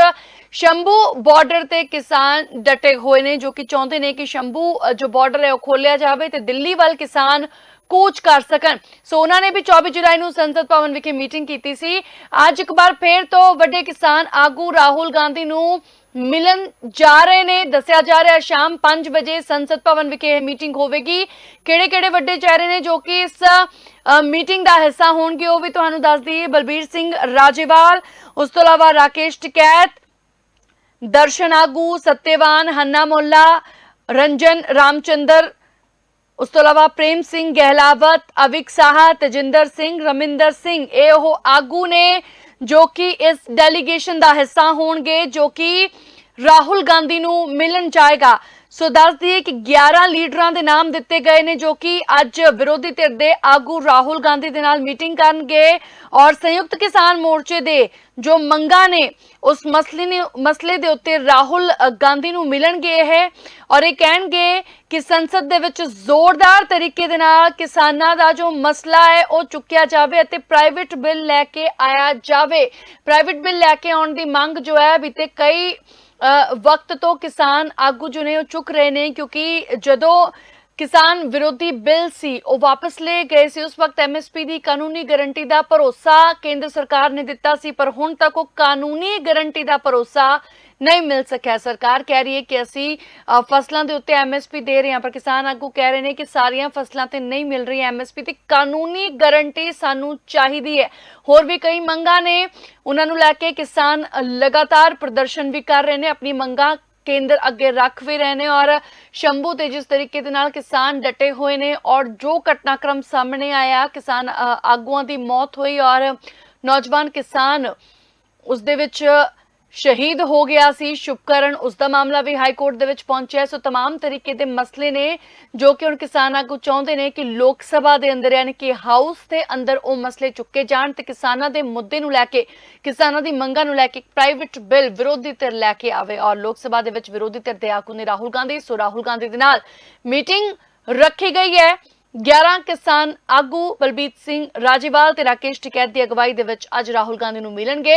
ਸ਼ੰਭੂ ਬਾਰਡਰ ਤੇ ਕਿਸਾਨ ਡਟੇ ਹੋਏ ਨੇ, ਜੋ ਕਿ ਚਾਹੁੰਦੇ ਨੇ ਕਿ ਸ਼ੰਭੂ ਜੋ ਬਾਰਡਰ ਹੈ, ਉਹ ਖੋਲਿਆ ਜਾਵੇ ਤੇ ਦਿੱਲੀ ਵੱਲ ਕਿਸਾਨ ਕੂਚ ਕਰ ਸਕਣ। ਸੋ ਉਹਨਾਂ ਨੇ ਵੀ 24 ਜੁਲਾਈ ਨੂੰ ਸੰਸਦ ਭਵਨ ਵਿਖੇ ਮੀਟਿੰਗ ਕੀਤੀ ਸੀ। ਅੱਜ ਇੱਕ ਵਾਰ ਫੇਰ ਤੋਂ ਵੱਡੇ ਕਿਸਾਨ ਆਗੂ ਰਾਹੁਲ ਗਾਂਧੀ ਨੂੰ ਮਿਲਣ ਜਾ ਰਹੇ ਨੇ। ਦੱਸਿਆ ਜਾ ਰਿਹਾ, ਸ਼ਾਮ 5 ਵਜੇ ਸੰਸਦ ਭਵਨ ਵਿਖੇ ਇਹ ਮੀਟਿੰਗ ਹੋਵੇਗੀ। ਕਿਹੜੇ-ਕਿਹੜੇ ਵੱਡੇ ਚਿਹਰੇ ਨੇ ਜੋ ਕਿ ਇਸ ਮੀਟਿੰਗ ਦਾ ਹਿੱਸਾ ਹੋਣਗੇ, ਉਹ ਵੀ ਤੁਹਾਨੂੰ ਦੱਸ ਦਈਏ। ਬਲਬੀਰ ਸਿੰਘ ਰਾਜੇਵਾਲ, ਉਸ ਤੋਂ ਇਲਾਵਾ ਰਾਕੇਸ਼ ਟਿਕੈਤ, ਦਰਸ਼ਨ ਆਗੂ ਸਤਿਆਵਾਨ ਹੰਨਾ ਮੋਲਾ, ਰੰਜਨ ਰਾਮਚੰਦਰ ਉਸ ਤੋਂ ਇਲਾਵਾ ਪ੍ਰੇਮ ਸਿੰਘ ਗਹਿਲਾਵਤ, ਅਵਿਕ ਸਾਹਾ, ਤਜਿੰਦਰ ਸਿੰਘ, ਰਮਿੰਦਰ ਸਿੰਘ, ਇਹ ਉਹ ਆਗੂ ਨੇ ਜੋ ਕਿ ਇਸ ਡੈਲੀਗੇਸ਼ਨ ਦਾ ਹਿੱਸਾ ਹੋਣਗੇ, ਜੋ ਕਿ ਰਾਹੁਲ ਗਾਂਧੀ ਨੂੰ ਮਿਲਣ ਜਾਏਗਾ। ਸੋ ਦੱਸ ਦਈਏ ਕਿ 11 ਲੀਡਰਾਂ ਦੇ ਨਾਮ ਦਿੱਤੇ ਗਏ ਨੇ ਜੋ ਕਿ ਅੱਜ ਵਿਰੋਧੀ ਧਿਰ ਦੇ ਆਗੂ ਰਾਹੁਲ ਗਾਂਧੀ ਦੇ ਨਾਲ ਮੀਟਿੰਗ ਕਰਨਗੇ ਔਰ ਸੰਯੁਕਤ ਕਿਸਾਨ ਮੋਰਚੇ ਦੇ ਜੋ ਮੰਗਾਂ ਨੇ, ਉਸ ਮਸਲੇ ਨੇ, ਮਸਲੇ ਦੇ ਉੱਤੇ ਰਾਹੁਲ ਗਾਂਧੀ ਨੂੰ ਮਿਲਣਗੇ ਇਹ ਔਰ ਇਹ ਕਹਿਣਗੇ ਕਿ ਸੰਸਦ ਦੇ ਵਿੱਚ ਜ਼ੋਰਦਾਰ ਤਰੀਕੇ ਦੇ ਨਾਲ ਕਿਸਾਨਾਂ ਦਾ ਜੋ ਮਸਲਾ ਹੈ, ਉਹ ਚੁੱਕਿਆ ਜਾਵੇ ਅਤੇ ਪ੍ਰਾਈਵੇਟ ਬਿੱਲ ਲੈ ਕੇ ਆਇਆ ਜਾਵੇ। ਪ੍ਰਾਈਵੇਟ ਬਿੱਲ ਲੈ ਕੇ ਆਉਣ ਦੀ ਮੰਗ ਜੋ ਹੈ, ਬੀਤੇ ਕਈ ਵਕਤ ਤੋਂ ਕਿਸਾਨ ਆਗੂ ਜੋ ਨੇ ਉਹ ਚੁੱਕ ਰਹੇ ਨੇ ਕਿਉਂਕਿ ਜਦੋਂ ਕਿਸਾਨ ਵਿਰੋਧੀ ਬਿੱਲ ਸੀ, ਉਹ ਵਾਪਸ ਲਏ ਗਏ ਸੀ, ਉਸ ਵਕਤ ਐਮਐਸਪੀ ਦੀ ਕਾਨੂੰਨੀ ਗਾਰੰਟੀ ਦਾ ਭਰੋਸਾ ਕੇਂਦਰ ਸਰਕਾਰ ਨੇ ਦਿੱਤਾ ਸੀ, ਪਰ ਹੁਣ ਤੱਕ ਉਹ ਕਾਨੂੰਨੀ ਗਾਰੰਟੀ ਦਾ ਭਰੋਸਾ ਨਹੀਂ ਮਿਲ ਸਕਿਆ। ਸਰਕਾਰ ਕਹਿ ਰਹੀ ਹੈ ਕਿ ਅਸੀਂ ਫਸਲਾਂ ਦੇ ਉੱਤੇ ਐਮਐਸਪੀ ਦੇ ਰਹੇ ਹਾਂ, ਪਰ ਕਿਸਾਨ ਆਗੂ ਕਹਿ ਰਹੇ ਨੇ ਕਿ ਸਾਰੀਆਂ ਫਸਲਾਂ ਤੇ ਨਹੀਂ ਮਿਲ ਰਹੀ ਐਮਐਸਪੀ ਤੇ ਕਾਨੂੰਨੀ ਗਾਰੰਟੀ ਸਾਨੂੰ ਚਾਹੀਦੀ ਹੈ। ਹੋਰ ਵੀ ਕਈ ਮੰਗਾਂ ਨੇ, ਉਹਨਾਂ ਨੂੰ ਲੈ ਕੇ ਕਿਸਾਨ ਲਗਾਤਾਰ ਪ੍ਰਦਰਸ਼ਨ ਵੀ ਕਰ ਰਹੇ ਨੇ, ਆਪਣੀ ਮੰਗਾਂ ਕੇਂਦਰ ਅੱਗੇ ਰੱਖ ਵੀ ਰਹੇ ਨੇ ਔਰ ਸ਼ੰਭੂ ਤੇ ਜਿਸ ਤਰੀਕੇ ਦੇ ਨਾਲ ਕਿਸਾਨ ਡਟੇ ਹੋਏ ਨੇ ਔਰ ਜੋ ਘਟਨਾਕ੍ਰਮ ਸਾਹਮਣੇ ਆਇਆ, ਕਿਸਾਨ ਆਗੂਆਂ ਦੀ ਮੌਤ ਹੋਈ ਔਰ ਨੌਜਵਾਨ ਕਿਸਾਨ, ਉਸ ਦੇ ਵਿੱਚ ਸ਼ਹੀਦ ਹੋ ਗਿਆ ਸੀ ਸ਼ੁਭਕਰਨ ਉਸ ਦਾ ਮਾਮਲਾ ਵੀ ਹਾਈ ਕੋਰਟ ਦੇ ਵਿੱਚ ਪਹੁੰਚਿਆ ਸੋ तमाम ਤਰੀਕੇ ਦੇ ਮਸਲੇ ਨੇ ਜੋ ਕਿ ਹੁਣ ਕਿਸਾਨ ਆਗੂ ਚਾਹੁੰਦੇ ਨੇ ਕਿ ਲੋਕ ਸਭਾ ਦੇ ਅੰਦਰ ਯਾਨੀ ਕਿ ਹਾਊਸ ਦੇ ਅੰਦਰ ਉਹ ਮਸਲੇ ਚੁੱਕੇ ਜਾਣ ਤੇ ਕਿਸਾਨਾਂ ਦੇ ਮੁੱਦੇ ਨੂੰ ਲੈ ਕੇ ਕਿਸਾਨਾਂ ਦੀ ਮੰਗਾਂ ਨੂੰ ਲੈ ਕੇ ਪ੍ਰਾਈਵੇਟ ਬਿੱਲ ਵਿਰੋਧੀ ਧਿਰ ਲੈ ਕੇ ਆਵੇ ਔਰ ਲੋਕ ਸਭਾ ਦੇ ਵਿੱਚ ਵਿਰੋਧੀ ਧਿਰ ਦੇ ਆਗੂ ਨੇ ਰਾਹੁਲ ਗਾਂਧੀ ਸੋ ਰਾਹੁਲ ਗਾਂਧੀ ਦੇ ਨਾਲ ਮੀਟਿੰਗ ਰੱਖੀ ਗਈ ਹੈ 11 ਕਿਸਾਨ ਆਗੂ ਬਲਬੀਤ ਸਿੰਘ ਰਾਜੇਵਾਲ ਤੇ ਰਾਕੇਸ਼ ਟਿਕੈਤ ਦੀ ਅਗਵਾਈ ਦੇ ਵਿੱਚ ਅੱਜ ਰਾਹੁਲ ਗਾਂਧੀ ਨੂੰ ਮਿਲਣਗੇ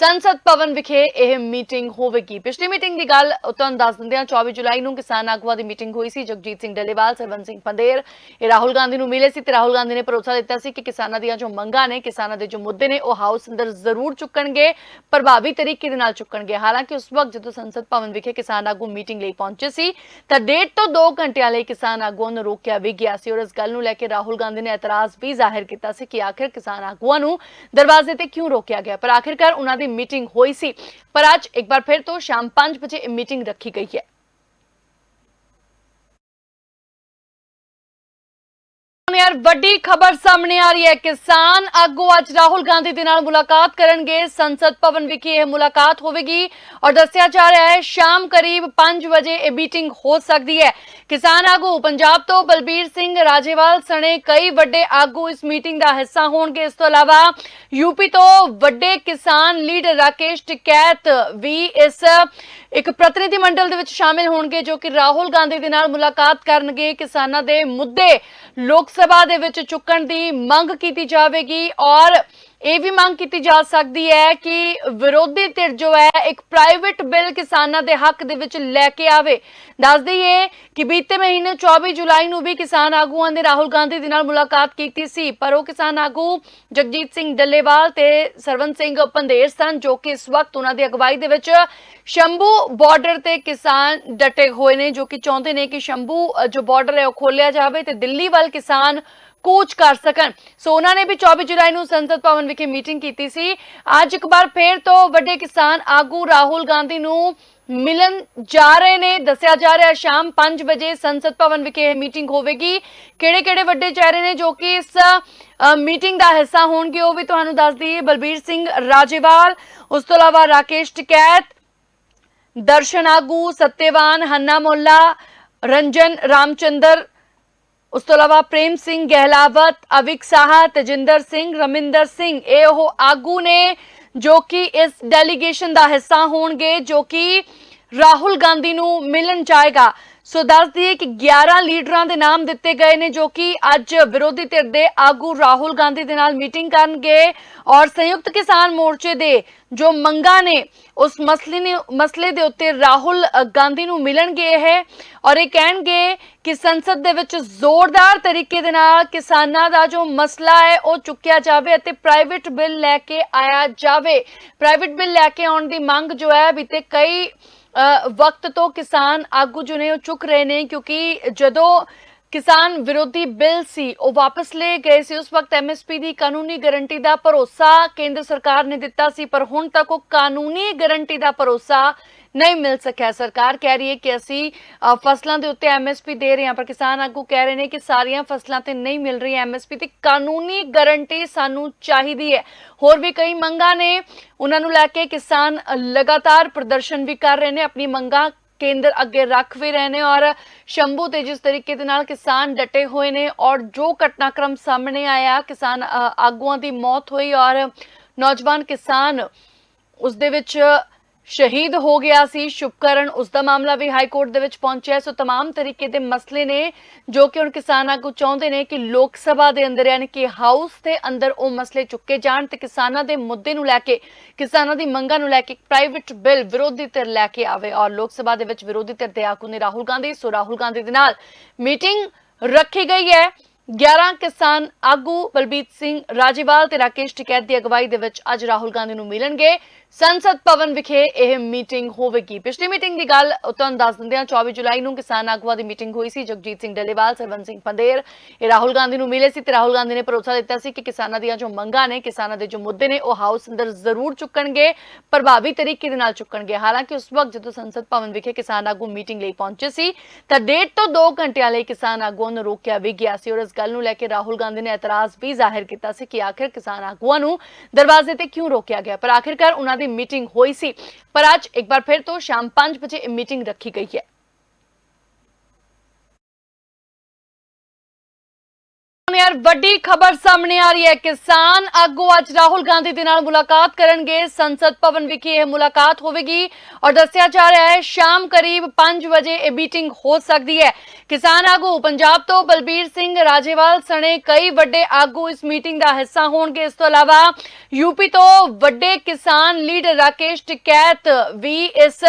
ਸੰਸਦ ਭਵਨ ਵਿਖੇ ਇਹ ਮੀਟਿੰਗ ਹੋਵੇਗੀ। ਪਿਛਲੀ ਮੀਟਿੰਗ ਦੀ ਗੱਲ ਤੁਹਾਨੂੰ ਦੱਸ ਦਿੰਦੇ ਹਾਂ। 24 ਜੁਲਾਈ ਨੂੰ ਕਿਸਾਨ ਆਗੂਆਂ ਦੀ ਮੀਟਿੰਗ ਹੋਈ ਸੀ। ਜਗਜੀਤ ਸਿੰਘ ਡੱਲੇਵਾਲ ਸਰਵਨ ਸਿੰਘ ਪੰਦੇਰ ਇਹ ਰਾਹੁਲ ਗਾਂਧੀ ਨੂੰ ਮਿਲੇ ਸੀ ਤੇ ਰਾਹੁਲ ਗਾਂਧੀ ਨੇ ਭਰੋਸਾ ਦਿੱਤਾ ਸੀ ਕਿ ਕਿਸਾਨਾਂ ਦੀਆਂ ਜੋ ਮੰਗਾਂ ਨੇ, ਕਿਸਾਨਾਂ ਦੇ ਜੋ ਮੁੱਦੇ ਨੇ, ਉਹ ਹਾਊਸ ਅੰਦਰ ਜ਼ਰੂਰ ਚੁੱਕਣਗੇ, ਪ੍ਰਭਾਵੀ ਤਰੀਕੇ ਦੇ ਨਾਲ ਚੁੱਕਣਗੇ। ਹਾਲਾਂਕਿ ਉਸ ਵਕਤ ਜਦੋਂ ਸੰਸਦ ਭਵਨ ਵਿਖੇ ਕਿਸਾਨ ਆਗੂ ਮੀਟਿੰਗ ਲਈ ਪਹੁੰਚੇ ਸੀ, ਤਾਂ ਡੇਢ ਤੋਂ 2 ਘੰਟਿਆਂ ਲਈ ਕਿਸਾਨ ਆਗੂਆਂ ਨੂੰ ਰੋਕਿਆ ਵੀ ਗਿਆ ਸੀ ਔਰ ਇਸ ਗੱਲ ਨੂੰ ਲੈ ਕੇ ਰਾਹੁਲ ਗਾਂਧੀ ਨੇ ਇਤਰਾਜ਼ ਵੀ ਜ਼ਾਹਿਰ ਕੀਤਾ ਸੀ ਕਿ ਆਖਿਰ ਕਿਸਾਨ ਆਗੂਆਂ ਨੂੰ ਦਰਵਾਜ਼ੇ ਤੇ ਕਿਉਂ ਰੋਕਿਆ ਗਿਆ? ਪਰ ਆਖਿਰਕਾਰ ਉਹਨਾਂ ਦੀ ਮੀਟਿੰਗ ਹੋਈ ਸੀ ਪਰ ਅੱਜ ਇੱਕ ਵਾਰ ਫਿਰ ਤੋਂ ਸ਼ਾਮ 5 ਵਜੇ ਇਹ ਮੀਟਿੰਗ ਰੱਖੀ ਗਈ ਹੈ ਹੁਣ ਯਾਰ, ਵੱਡੀ ਖਬਰ ਸਾਹਮਣੇ ਆ ਰਹੀ ਹੈ। ਕਿਸਾਨ ਆਗੂ ਅੱਜ ਰਾਹੁਲ ਗਾਂਧੀ ਦੇ ਨਾਲ ਮੁਲਾਕਾਤ ਕਰਨਗੇ। ਸੰਸਦ ਭਵਨ ਵਿਖੇ ਇਹ ਮੁਲਾਕਾਤ ਹੋਵੇਗੀ ਔਰ ਦੱਸਿਆ ਜਾ ਰਿਹਾ ਹੈ, ਸ਼ਾਮ ਕਰੀਬ 5 ਵਜੇ ਇਹ ਮੀਟਿੰਗ ਹੋ ਸਕਦੀ ਹੈ। ਕਿਸਾਨ ਆਗੂ ਪੰਜਾਬ ਤੋਂ ਬਲਬੀਰ ਸਿੰਘ ਰਾਜੇਵਾਲ ਸਣੇ ਕਈ ਵੱਡੇ ਆਗੂ ਇਸ ਮੀਟਿੰਗ ਦਾ ਹਿੱਸਾ ਹੋਣਗੇ। ਇਸ ਤੋਂ ਇਲਾਵਾ ਯੂਪੀ ਤੋਂ ਵੱਡੇ ਕਿਸਾਨ ਲੀਡਰ ਰਾਕੇਸ਼ ਟਿਕੈਤ ਵੀ ਇਸ ਇੱਕ ਪ੍ਰਤੀਨਿਧੀ ਮੰਡਲ ਦੇ ਵਿੱਚ ਸ਼ਾਮਿਲ ਹੋਣਗੇ, ਜੋ ਕਿ ਰਾਹੁਲ ਗਾਂਧੀ ਦੇ ਨਾਲ ਮੁਲਾਕਾਤ ਕਰਨਗੇ। ਕਿਸਾਨਾਂ ਦੇ ਮੁੱਦੇ ਲੋਕ ਸਭਾ ਦੇ ਵਿੱਚ ਚੁੱਕਣ ਦੀ ਮੰਗ ਕੀਤੀ ਜਾਵੇਗੀ ਔਰ ਇਹ ਵੀ ਮੰਗ ਕੀਤੀ ਜਾ ਸਕਦੀ ਹੈ ਕਿ ਵਿਰੋਧੀ ਧਿਰ ਜੋ ਹੈ, ਇੱਕ ਪ੍ਰਾਈਵੇਟ ਬਿੱਲ ਕਿਸਾਨਾਂ ਦੇ ਹੱਕ ਦੇ ਵਿੱਚ ਲੈ ਕੇ ਆਵੇ। ਦੱਸ ਦਈਏ ਕਿ ਬੀਤੇ ਮਹੀਨੇ 24 ਜੁਲਾਈ ਨੂੰ ਵੀ ਕਿਸਾਨ ਆਗੂਆਂ ਨੇ ਰਾਹੁਲ ਗਾਂਧੀ ਦੇ ਨਾਲ ਮੁਲਾਕਾਤ ਕੀਤੀ ਸੀ, ਪਰ ਉਹ ਕਿਸਾਨ ਆਗੂ ਜਗਜੀਤ ਸਿੰਘ ਡੱਲੇਵਾਲ ਤੇ ਸਰਵਨ ਸਿੰਘ ਪੰਦੇਰ ਸਨ, ਜੋ ਕਿ ਇਸ ਵਕਤ ਉਹਨਾਂ ਦੀ ਅਗਵਾਈ ਦੇ ਵਿੱਚ ਸ਼ੰਭੂ ਬਾਰਡਰ ਤੇ ਕਿਸਾਨ ਡਟੇ ਹੋਏ ਨੇ, ਜੋ ਕਿ ਚਾਹੁੰਦੇ ਨੇ ਕਿ ਸ਼ੰਭੂ ਜੋ ਬਾਰਡਰ ਹੈ, ਉਹ ਖੋਲਿਆ ਜਾਵੇ ਤੇ ਦਿੱਲੀ ਵੱਲ ਕਿਸਾਨ ਕੂਚ ਕਰ ਸਕਣ। ਸੋ ਉਹਨਾਂ ਨੇ ਵੀ 24 ਜੁਲਾਈ ਨੂੰ ਸੰਸਦ ਭਵਨ ਵਿਖੇ ਮੀਟਿੰਗ ਕੀਤੀ ਸੀ। ਅੱਜ ਇੱਕ ਵਾਰ ਫੇਰ ਤੋਂ ਵੱਡੇ ਕਿਸਾਨ ਆਗੂ ਰਾਹੁਲ ਗਾਂਧੀ ਨੂੰ ਮਿਲਣ ਜਾ ਰਹੇ ਨੇ। ਦੱਸਿਆ ਜਾ ਰਿਹਾ, ਸ਼ਾਮ 5 ਵਜੇ ਸੰਸਦ ਭਵਨ ਵਿਖੇ ਇਹ ਮੀਟਿੰਗ ਹੋਵੇਗੀ। ਕਿਹੜੇ-ਕਿਹੜੇ ਵੱਡੇ ਚਿਹਰੇ ਨੇ ਜੋ ਕਿ ਇਸ ਮੀਟਿੰਗ ਦਾ ਹਿੱਸਾ ਹੋਣਗੇ, ਉਹ ਵੀ ਤੁਹਾਨੂੰ ਦੱਸ ਦਈਏ। ਬਲਬੀਰ ਸਿੰਘ ਰਾਜੇਵਾਲ, ਉਸ ਤੋਂ ਇਲਾਵਾ ਰਾਕੇਸ਼ ਟਿਕੈਤ, ਦਰਸ਼ਨ ਆਗੂ ਸਤਿਆਵਾਨ ਹੰਨਾ ਮੋਲਾ ਰੰਜਨ ਰਾਮਚੰਦਰ ਉਸ ਤੋਂ ਇਲਾਵਾ ਪ੍ਰੇਮ ਸਿੰਘ ਗਹਿਲਾਵਤ, ਅਵਿਕ ਸਾਹਾ, ਤਜਿੰਦਰ ਸਿੰਘ, ਰਮਿੰਦਰ ਸਿੰਘ, ਇਹ ਉਹ ਆਗੂ ਨੇ ਜੋ ਕਿ ਇਸ ਡੈਲੀਗੇਸ਼ਨ ਦਾ ਹਿੱਸਾ ਹੋਣਗੇ, ਜੋ ਕਿ ਰਾਹੁਲ ਗਾਂਧੀ ਨੂੰ ਮਿਲਣ ਜਾਏਗਾ। ਸੋ ਦੱਸ ਦਈਏ ਕਿ 11 ਲੀਡਰਾਂ ਦੇ ਨਾਮ ਦਿੱਤੇ ਗਏ ਨੇ ਜੋ ਕਿ ਅੱਜ ਵਿਰੋਧੀ ਧਿਰ ਦੇ ਆਗੂ ਰਾਹੁਲ ਗਾਂਧੀ ਦੇ ਨਾਲ ਮੀਟਿੰਗ ਕਰਨਗੇ ਔਰ ਸੰਯੁਕਤ ਕਿਸਾਨ ਮੋਰਚੇ ਦੇ ਜੋ ਮੰਗਾਂ ਨੇ, ਉਸ ਮਸਲੇ ਨੇ, ਮਸਲੇ ਦੇ ਉੱਤੇ ਰਾਹੁਲ ਗਾਂਧੀ ਨੂੰ ਮਿਲਣਗੇ ਇਹ ਔਰ ਇਹ ਕਹਿਣਗੇ ਕਿ ਸੰਸਦ ਦੇ ਵਿੱਚ ਜ਼ੋਰਦਾਰ ਤਰੀਕੇ ਦੇ ਨਾਲ ਕਿਸਾਨਾਂ ਦਾ ਜੋ ਮਸਲਾ ਹੈ, ਉਹ ਚੁੱਕਿਆ ਜਾਵੇ ਅਤੇ ਪ੍ਰਾਈਵੇਟ ਬਿੱਲ ਲੈ ਕੇ ਆਇਆ ਜਾਵੇ। ਪ੍ਰਾਈਵੇਟ ਬਿੱਲ ਲੈ ਕੇ ਆਉਣ ਦੀ ਮੰਗ ਜੋ ਹੈ, ਬੀਤੇ ਕਈ ਵਕਤ ਤੋਂ ਕਿਸਾਨ ਆਗੂ ਜੋ ਨੇ ਉਹ ਚੁੱਕ ਰਹੇ ਨੇ ਕਿਉਂਕਿ ਜਦੋਂ ਕਿਸਾਨ ਵਿਰੋਧੀ ਬਿੱਲ ਸੀ, ਉਹ ਵਾਪਸ ਲਏ ਗਏ ਸੀ, ਉਸ ਵਕਤ ਐਮਐਸਪੀ ਦੀ ਕਾਨੂੰਨੀ ਗਾਰੰਟੀ ਦਾ ਭਰੋਸਾ ਕੇਂਦਰ ਸਰਕਾਰ ਨੇ ਦਿੱਤਾ ਸੀ, ਪਰ ਹੁਣ ਤੱਕ ਉਹ ਕਾਨੂੰਨੀ ਗਾਰੰਟੀ ਦਾ ਭਰੋਸਾ ਨਹੀਂ ਮਿਲ ਸਕਿਆ। ਸਰਕਾਰ ਕਹਿ ਰਹੀ ਹੈ ਕਿ ਅਸੀਂ ਫਸਲਾਂ ਦੇ ਉੱਤੇ ਐਮਐਸਪੀ ਦੇ ਰਹੇ ਹਾਂ, ਪਰ ਕਿਸਾਨ ਆਗੂ ਕਹਿ ਰਹੇ ਨੇ ਕਿ ਸਾਰੀਆਂ ਫਸਲਾਂ ਤੇ ਨਹੀਂ ਮਿਲ ਰਹੀ ਐਮਐਸਪੀ ਤੇ ਕਾਨੂੰਨੀ ਗਾਰੰਟੀ ਸਾਨੂੰ ਚਾਹੀਦੀ ਹੈ। ਹੋਰ ਵੀ ਕਈ ਮੰਗਾਂ ਨੇ, ਉਹਨਾਂ ਨੂੰ ਲੈ ਕੇ ਕਿਸਾਨ ਲਗਾਤਾਰ ਪ੍ਰਦਰਸ਼ਨ ਵੀ ਕਰ ਰਹੇ ਨੇ, ਆਪਣੀ ਮੰਗਾਂ ਕੇਂਦਰ ਅੱਗੇ ਰੱਖ ਵੀ ਰਹੇ ਨੇ ਔਰ ਸ਼ੰਭੂ ਤੇ ਜਿਸ ਤਰੀਕੇ ਦੇ ਨਾਲ ਕਿਸਾਨ ਡਟੇ ਹੋਏ ਨੇ ਔਰ ਜੋ ਘਟਨਾਕ੍ਰਮ ਸਾਹਮਣੇ ਆਇਆ, ਕਿਸਾਨ ਆਗੂਆਂ ਦੀ ਮੌਤ ਹੋਈ ਔਰ ਨੌਜਵਾਨ ਕਿਸਾਨ, ਉਸ ਦੇ ਵਿੱਚ ਸ਼ਹੀਦ ਹੋ ਗਿਆ ਸੀ ਸ਼ੁਭਕਰਨ ਉਸ ਦਾ ਮਾਮਲਾ ਵੀ ਹਾਈ ਕੋਰਟ ਦੇ ਵਿੱਚ ਪਹੁੰਚਿਆ ਸੋ तमाम ਤਰੀਕੇ ਦੇ ਮਸਲੇ ਨੇ ਜੋ ਕਿ ਹੁਣ ਕਿਸਾਨ ਆਗੂ ਚਾਹੁੰਦੇ ਨੇ ਕਿ ਲੋਕ ਸਭਾ ਦੇ ਅੰਦਰ ਯਾਨੀ ਕਿ ਹਾਊਸ ਦੇ ਅੰਦਰ ਉਹ ਮਸਲੇ ਚੁੱਕੇ ਜਾਣ ਤੇ ਕਿਸਾਨਾਂ ਦੇ ਮੁੱਦੇ ਨੂੰ ਲੈ ਕੇ ਕਿਸਾਨਾਂ ਦੀ ਮੰਗਾਂ ਨੂੰ ਲੈ ਕੇ ਪ੍ਰਾਈਵੇਟ ਬਿੱਲ ਵਿਰੋਧੀ ਧਿਰ ਲੈ ਕੇ ਆਵੇ ਔਰ ਲੋਕ ਸਭਾ ਦੇ ਵਿੱਚ ਵਿਰੋਧੀ ਧਿਰ ਦੇ ਆਗੂ ਨੇ ਰਾਹੁਲ ਗਾਂਧੀ ਸੋ ਰਾਹੁਲ ਗਾਂਧੀ ਦੇ ਨਾਲ ਮੀਟਿੰਗ ਰੱਖੀ ਗਈ ਹੈ 11 ਕਿਸਾਨ ਆਗੂ ਬਲਬੀਤ ਸਿੰਘ ਰਾਜੇਵਾਲ ਤੇ ਰਾਕੇਸ਼ ਟਿਕੈਤ ਦੀ ਅਗਵਾਈ ਦੇ ਵਿੱਚ ਅੱਜ ਰਾਹੁਲ ਗਾਂਧੀ ਨੂੰ ਮਿਲਣਗੇ। ਸੰਸਦ ਭਵਨ ਵਿਖੇ ਇਹ ਮੀਟਿੰਗ ਹੋਵੇਗੀ। ਪਿਛਲੀ ਮੀਟਿੰਗ ਦੀ ਗੱਲ ਤੁਹਾਨੂੰ ਦੱਸ ਦਿੰਦੇ ਹਾਂ 24 ਜੁਲਾਈ ਨੂੰ ਕਿਸਾਨ ਆਗੂਆਂ ਦੀ ਮੀਟਿੰਗ ਹੋਈ ਸੀ, ਜਗਜੀਤ ਸਿੰਘ ਡੱਲੇਵਾਲ ਸਰਵਨ ਸਿੰਘ ਪੰਦੇਰ ਇਹ ਰਾਹੁਲ ਗਾਂਧੀ ਨੂੰ ਮਿਲੇ ਸੀ ਤੇ ਰਾਹੁਲ ਗਾਂਧੀ ਨੇ ਭਰੋਸਾ ਦਿੱਤਾ ਸੀ ਕਿ ਕਿਸਾਨਾਂ ਦੀਆਂ ਜੋ ਮੰਗਾਂ ਨੇ, ਕਿਸਾਨਾਂ ਦੇ ਜੋ ਮੁੱਦੇ ਨੇ, ਉਹ ਹਾਊਸ ਅੰਦਰ ਜ਼ਰੂਰ ਚੁੱਕਣਗੇ, ਪ੍ਰਭਾਵੀ ਤਰੀਕੇ ਦੇ ਨਾਲ ਚੁੱਕਣਗੇ। ਹਾਲਾਂਕਿ ਉਸ ਵਕਤ ਜਦੋਂ ਸੰਸਦ ਭਵਨ ਵਿਖੇ ਕਿਸਾਨ ਆਗੂ ਮੀਟਿੰਗ ਲਈ ਪਹੁੰਚੇ ਸੀ, ਤਾਂ ਡੇਢ ਤੋਂ 2 ਘੰਟਿਆਂ ਲਈ ਕਿਸਾਨ ਆਗੂਆਂ ਨੂੰ ਰੋਕਿਆ ਵੀ ਗਿਆ ਸੀ ਔਰ ਇਸ ਗੱਲ ਨੂੰ ਲੈ ਕੇ ਰਾਹੁਲ ਗਾਂਧੀ ਨੇ ਇਤਰਾਜ਼ ਵੀ ਜ਼ਾਹਿਰ ਕੀਤਾ ਸੀ ਕਿ ਆਖਿਰ ਕਿਸਾਨ ਆਗੂਆਂ ਨੂੰ ਦਰਵਾਜ਼ੇ ਤੇ ਕਿਉਂ ਰੋਕਿਆ ਗਿਆ? ਪਰ ਆਖਿਰਕਾਰ ਉਹਨਾਂ ਦੀ ਮੀਟਿੰਗ ਹੋਈ ਸੀ। ਪਰ ਅੱਜ ਇੱਕ ਵਾਰ ਫਿਰ ਤੋਂ ਸ਼ਾਮ 5 ਵਜੇ ਇਹ ਮੀਟਿੰਗ ਰੱਖੀ ਗਈ ਹੈ। ਯਾਰ, ਵੱਡੀ ਖਬਰ ਸਾਹਮਣੇ ਆ ਰਹੀ ਹੈ। ਕਿਸਾਨ ਆਗੂ ਅੱਜ ਰਾਹੁਲ ਗਾਂਧੀ ਦੇ ਨਾਲ ਮੁਲਾਕਾਤ ਕਰਨਗੇ। ਸੰਸਦ ਭਵਨ ਵਿਖੇ ਇਹ ਮੁਲਾਕਾਤ ਹੋਵੇਗੀ ਔਰ ਦੱਸਿਆ ਜਾ ਰਿਹਾ ਹੈ, ਸ਼ਾਮ ਕਰੀਬ 5 ਵਜੇ ਇਹ ਮੀਟਿੰਗ ਹੋ ਸਕਦੀ ਹੈ। ਕਿਸਾਨ ਆਗੂ ਪੰਜਾਬ ਤੋਂ ਬਲਬੀਰ ਸਿੰਘ ਰਾਜੇਵਾਲ ਸਣੇ ਕਈ ਵੱਡੇ ਆਗੂ ਇਸ ਮੀਟਿੰਗ ਦਾ ਹਿੱਸਾ ਹੋਣਗੇ। ਇਸ ਤੋਂ ਇਲਾਵਾ ਯੂਪੀ ਤੋਂ ਵੱਡੇ ਕਿਸਾਨ ਲੀਡਰ ਰਾਕੇਸ਼ ਟਿਕੈਤ ਵੀ ਇਸ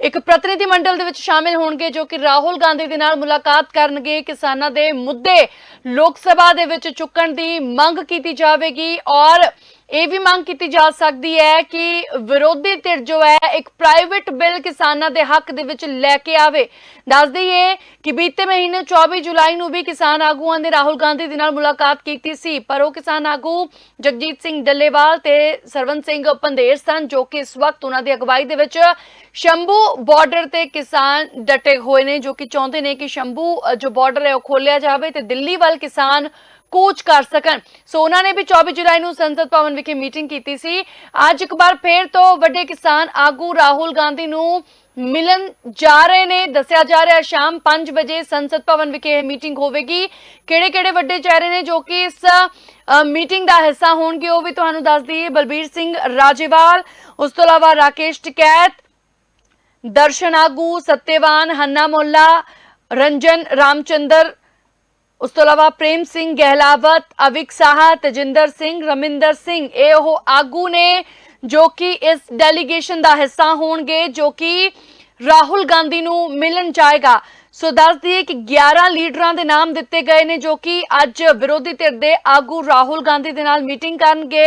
ਇੱਕ ਪ੍ਰਤੀਨਿਧੀ ਮੰਡਲ ਦੇ ਵਿੱਚ ਸ਼ਾਮਿਲ ਹੋਣਗੇ, ਜੋ ਕਿ ਰਾਹੁਲ ਗਾਂਧੀ ਦੇ ਨਾਲ ਮੁਲਾਕਾਤ ਕਰਨਗੇ ਕਿਸਾਨਾਂ ਦੇ ਮੁੱਦੇ। ਲੋਕ ਸਭਾ ਦੇ ਵਿੱਚ ਚੁੱਕਣ ਦੀ ਮੰਗ ਕੀਤੀ ਜਾਵੇਗੀ ਔਰ ਇਹ ਵੀ ਮੰਗ ਕੀਤੀ ਜਾ ਸਕਦੀ ਹੈ ਕਿ ਵਿਰੋਧੀ ਧਿਰ ਜੋ ਹੈ, ਇੱਕ ਪ੍ਰਾਈਵੇਟ ਬਿੱਲ ਕਿਸਾਨਾਂ ਦੇ ਹੱਕ ਦੇ ਵਿੱਚ ਲੈ ਕੇ ਆਵੇ। ਦੱਸ ਦਈਏ ਕਿ ਬੀਤੇ ਮਹੀਨੇ 24 ਜੁਲਾਈ ਨੂੰ ਵੀ ਕਿਸਾਨ ਆਗੂਆਂ ਨੇ ਰਾਹੁਲ ਗਾਂਧੀ ਦੇ ਨਾਲ ਮੁਲਾਕਾਤ ਕੀਤੀ ਸੀ, ਪਰ ਉਹ ਕਿਸਾਨ ਆਗੂ ਜਗਜੀਤ ਸਿੰਘ ਡੱਲੇਵਾਲ ਤੇ ਸਰਵਨ ਸਿੰਘ ਪੰਦੇਰ ਸਨ, ਜੋ ਕਿ ਇਸ ਵਕਤ ਉਹਨਾਂ ਦੀ ਅਗਵਾਈ ਦੇ ਵਿੱਚ ਸ਼ੰਭੂ ਬਾਰਡਰ ਤੇ ਕਿਸਾਨ ਡਟੇ ਹੋਏ ਨੇ, ਜੋ ਕਿ ਚਾਹੁੰਦੇ ਨੇ ਕਿ ਸ਼ੰਭੂ ਜੋ ਬਾਰਡਰ ਹੈ, ਉਹ ਖੋਲਿਆ ਜਾਵੇ ਤੇ ਦਿੱਲੀ ਵੱਲ ਕਿਸਾਨ ਕੂਚ ਕਰ ਸਕਣ। ਸੋ ਉਹਨਾਂ ਨੇ ਵੀ 24 ਜੁਲਾਈ ਨੂੰ ਸੰਸਦ ਭਵਨ ਵਿਖੇ ਮੀਟਿੰਗ ਕੀਤੀ ਸੀ। ਅੱਜ ਇੱਕ ਵਾਰ ਫੇਰ ਤੋਂ ਵੱਡੇ ਕਿਸਾਨ ਆਗੂ ਰਾਹੁਲ ਗਾਂਧੀ ਨੂੰ ਮਿਲਣ ਜਾ ਰਹੇ ਨੇ। ਦੱਸਿਆ ਜਾ ਰਿਹਾ, ਸ਼ਾਮ 5 ਵਜੇ ਸੰਸਦ ਭਵਨ ਵਿਖੇ ਇਹ ਮੀਟਿੰਗ ਹੋਵੇਗੀ। ਕਿਹੜੇ-ਕਿਹੜੇ ਵੱਡੇ ਚਿਹਰੇ ਨੇ ਜੋ ਕਿ ਇਸ ਮੀਟਿੰਗ ਦਾ ਹਿੱਸਾ ਹੋਣਗੇ, ਉਹ ਵੀ ਤੁਹਾਨੂੰ ਦੱਸ ਦਈਏ। ਬਲਬੀਰ ਸਿੰਘ ਰਾਜੇਵਾਲ, ਉਸ ਤੋਂ ਇਲਾਵਾ ਰਾਕੇਸ਼ ਟਿਕੈਤ, ਦਰਸ਼ਨ ਆਗੂ ਸਤਿਆਵਾਨ ਹੰਨਾ ਮੋਲਾ, ਰੰਜਨ ਰਾਮਚੰਦਰ ਉਸ ਤੋਂ ਇਲਾਵਾ ਪ੍ਰੇਮ ਸਿੰਘ ਗਹਿਲਾਵਤ, ਅਵਿਕ ਸਾਹਾ, ਤਜਿੰਦਰ ਸਿੰਘ, ਰਮਿੰਦਰ ਸਿੰਘ, ਇਹ ਉਹ ਆਗੂ ਨੇ ਜੋ ਕਿ ਇਸ ਡੈਲੀਗੇਸ਼ਨ ਦਾ ਹਿੱਸਾ ਹੋਣਗੇ, ਜੋ ਕਿ ਰਾਹੁਲ ਗਾਂਧੀ ਨੂੰ ਮਿਲਣ ਜਾਏਗਾ। ਸੋ ਦੱਸ ਦਈਏ ਕਿ 11 ਲੀਡਰਾਂ ਦੇ ਨਾਮ ਦਿੱਤੇ ਗਏ ਨੇ ਜੋ ਕਿ ਅੱਜ ਵਿਰੋਧੀ ਧਿਰ ਦੇ ਆਗੂ ਰਾਹੁਲ ਗਾਂਧੀ ਦੇ ਨਾਲ ਮੀਟਿੰਗ ਕਰਨਗੇ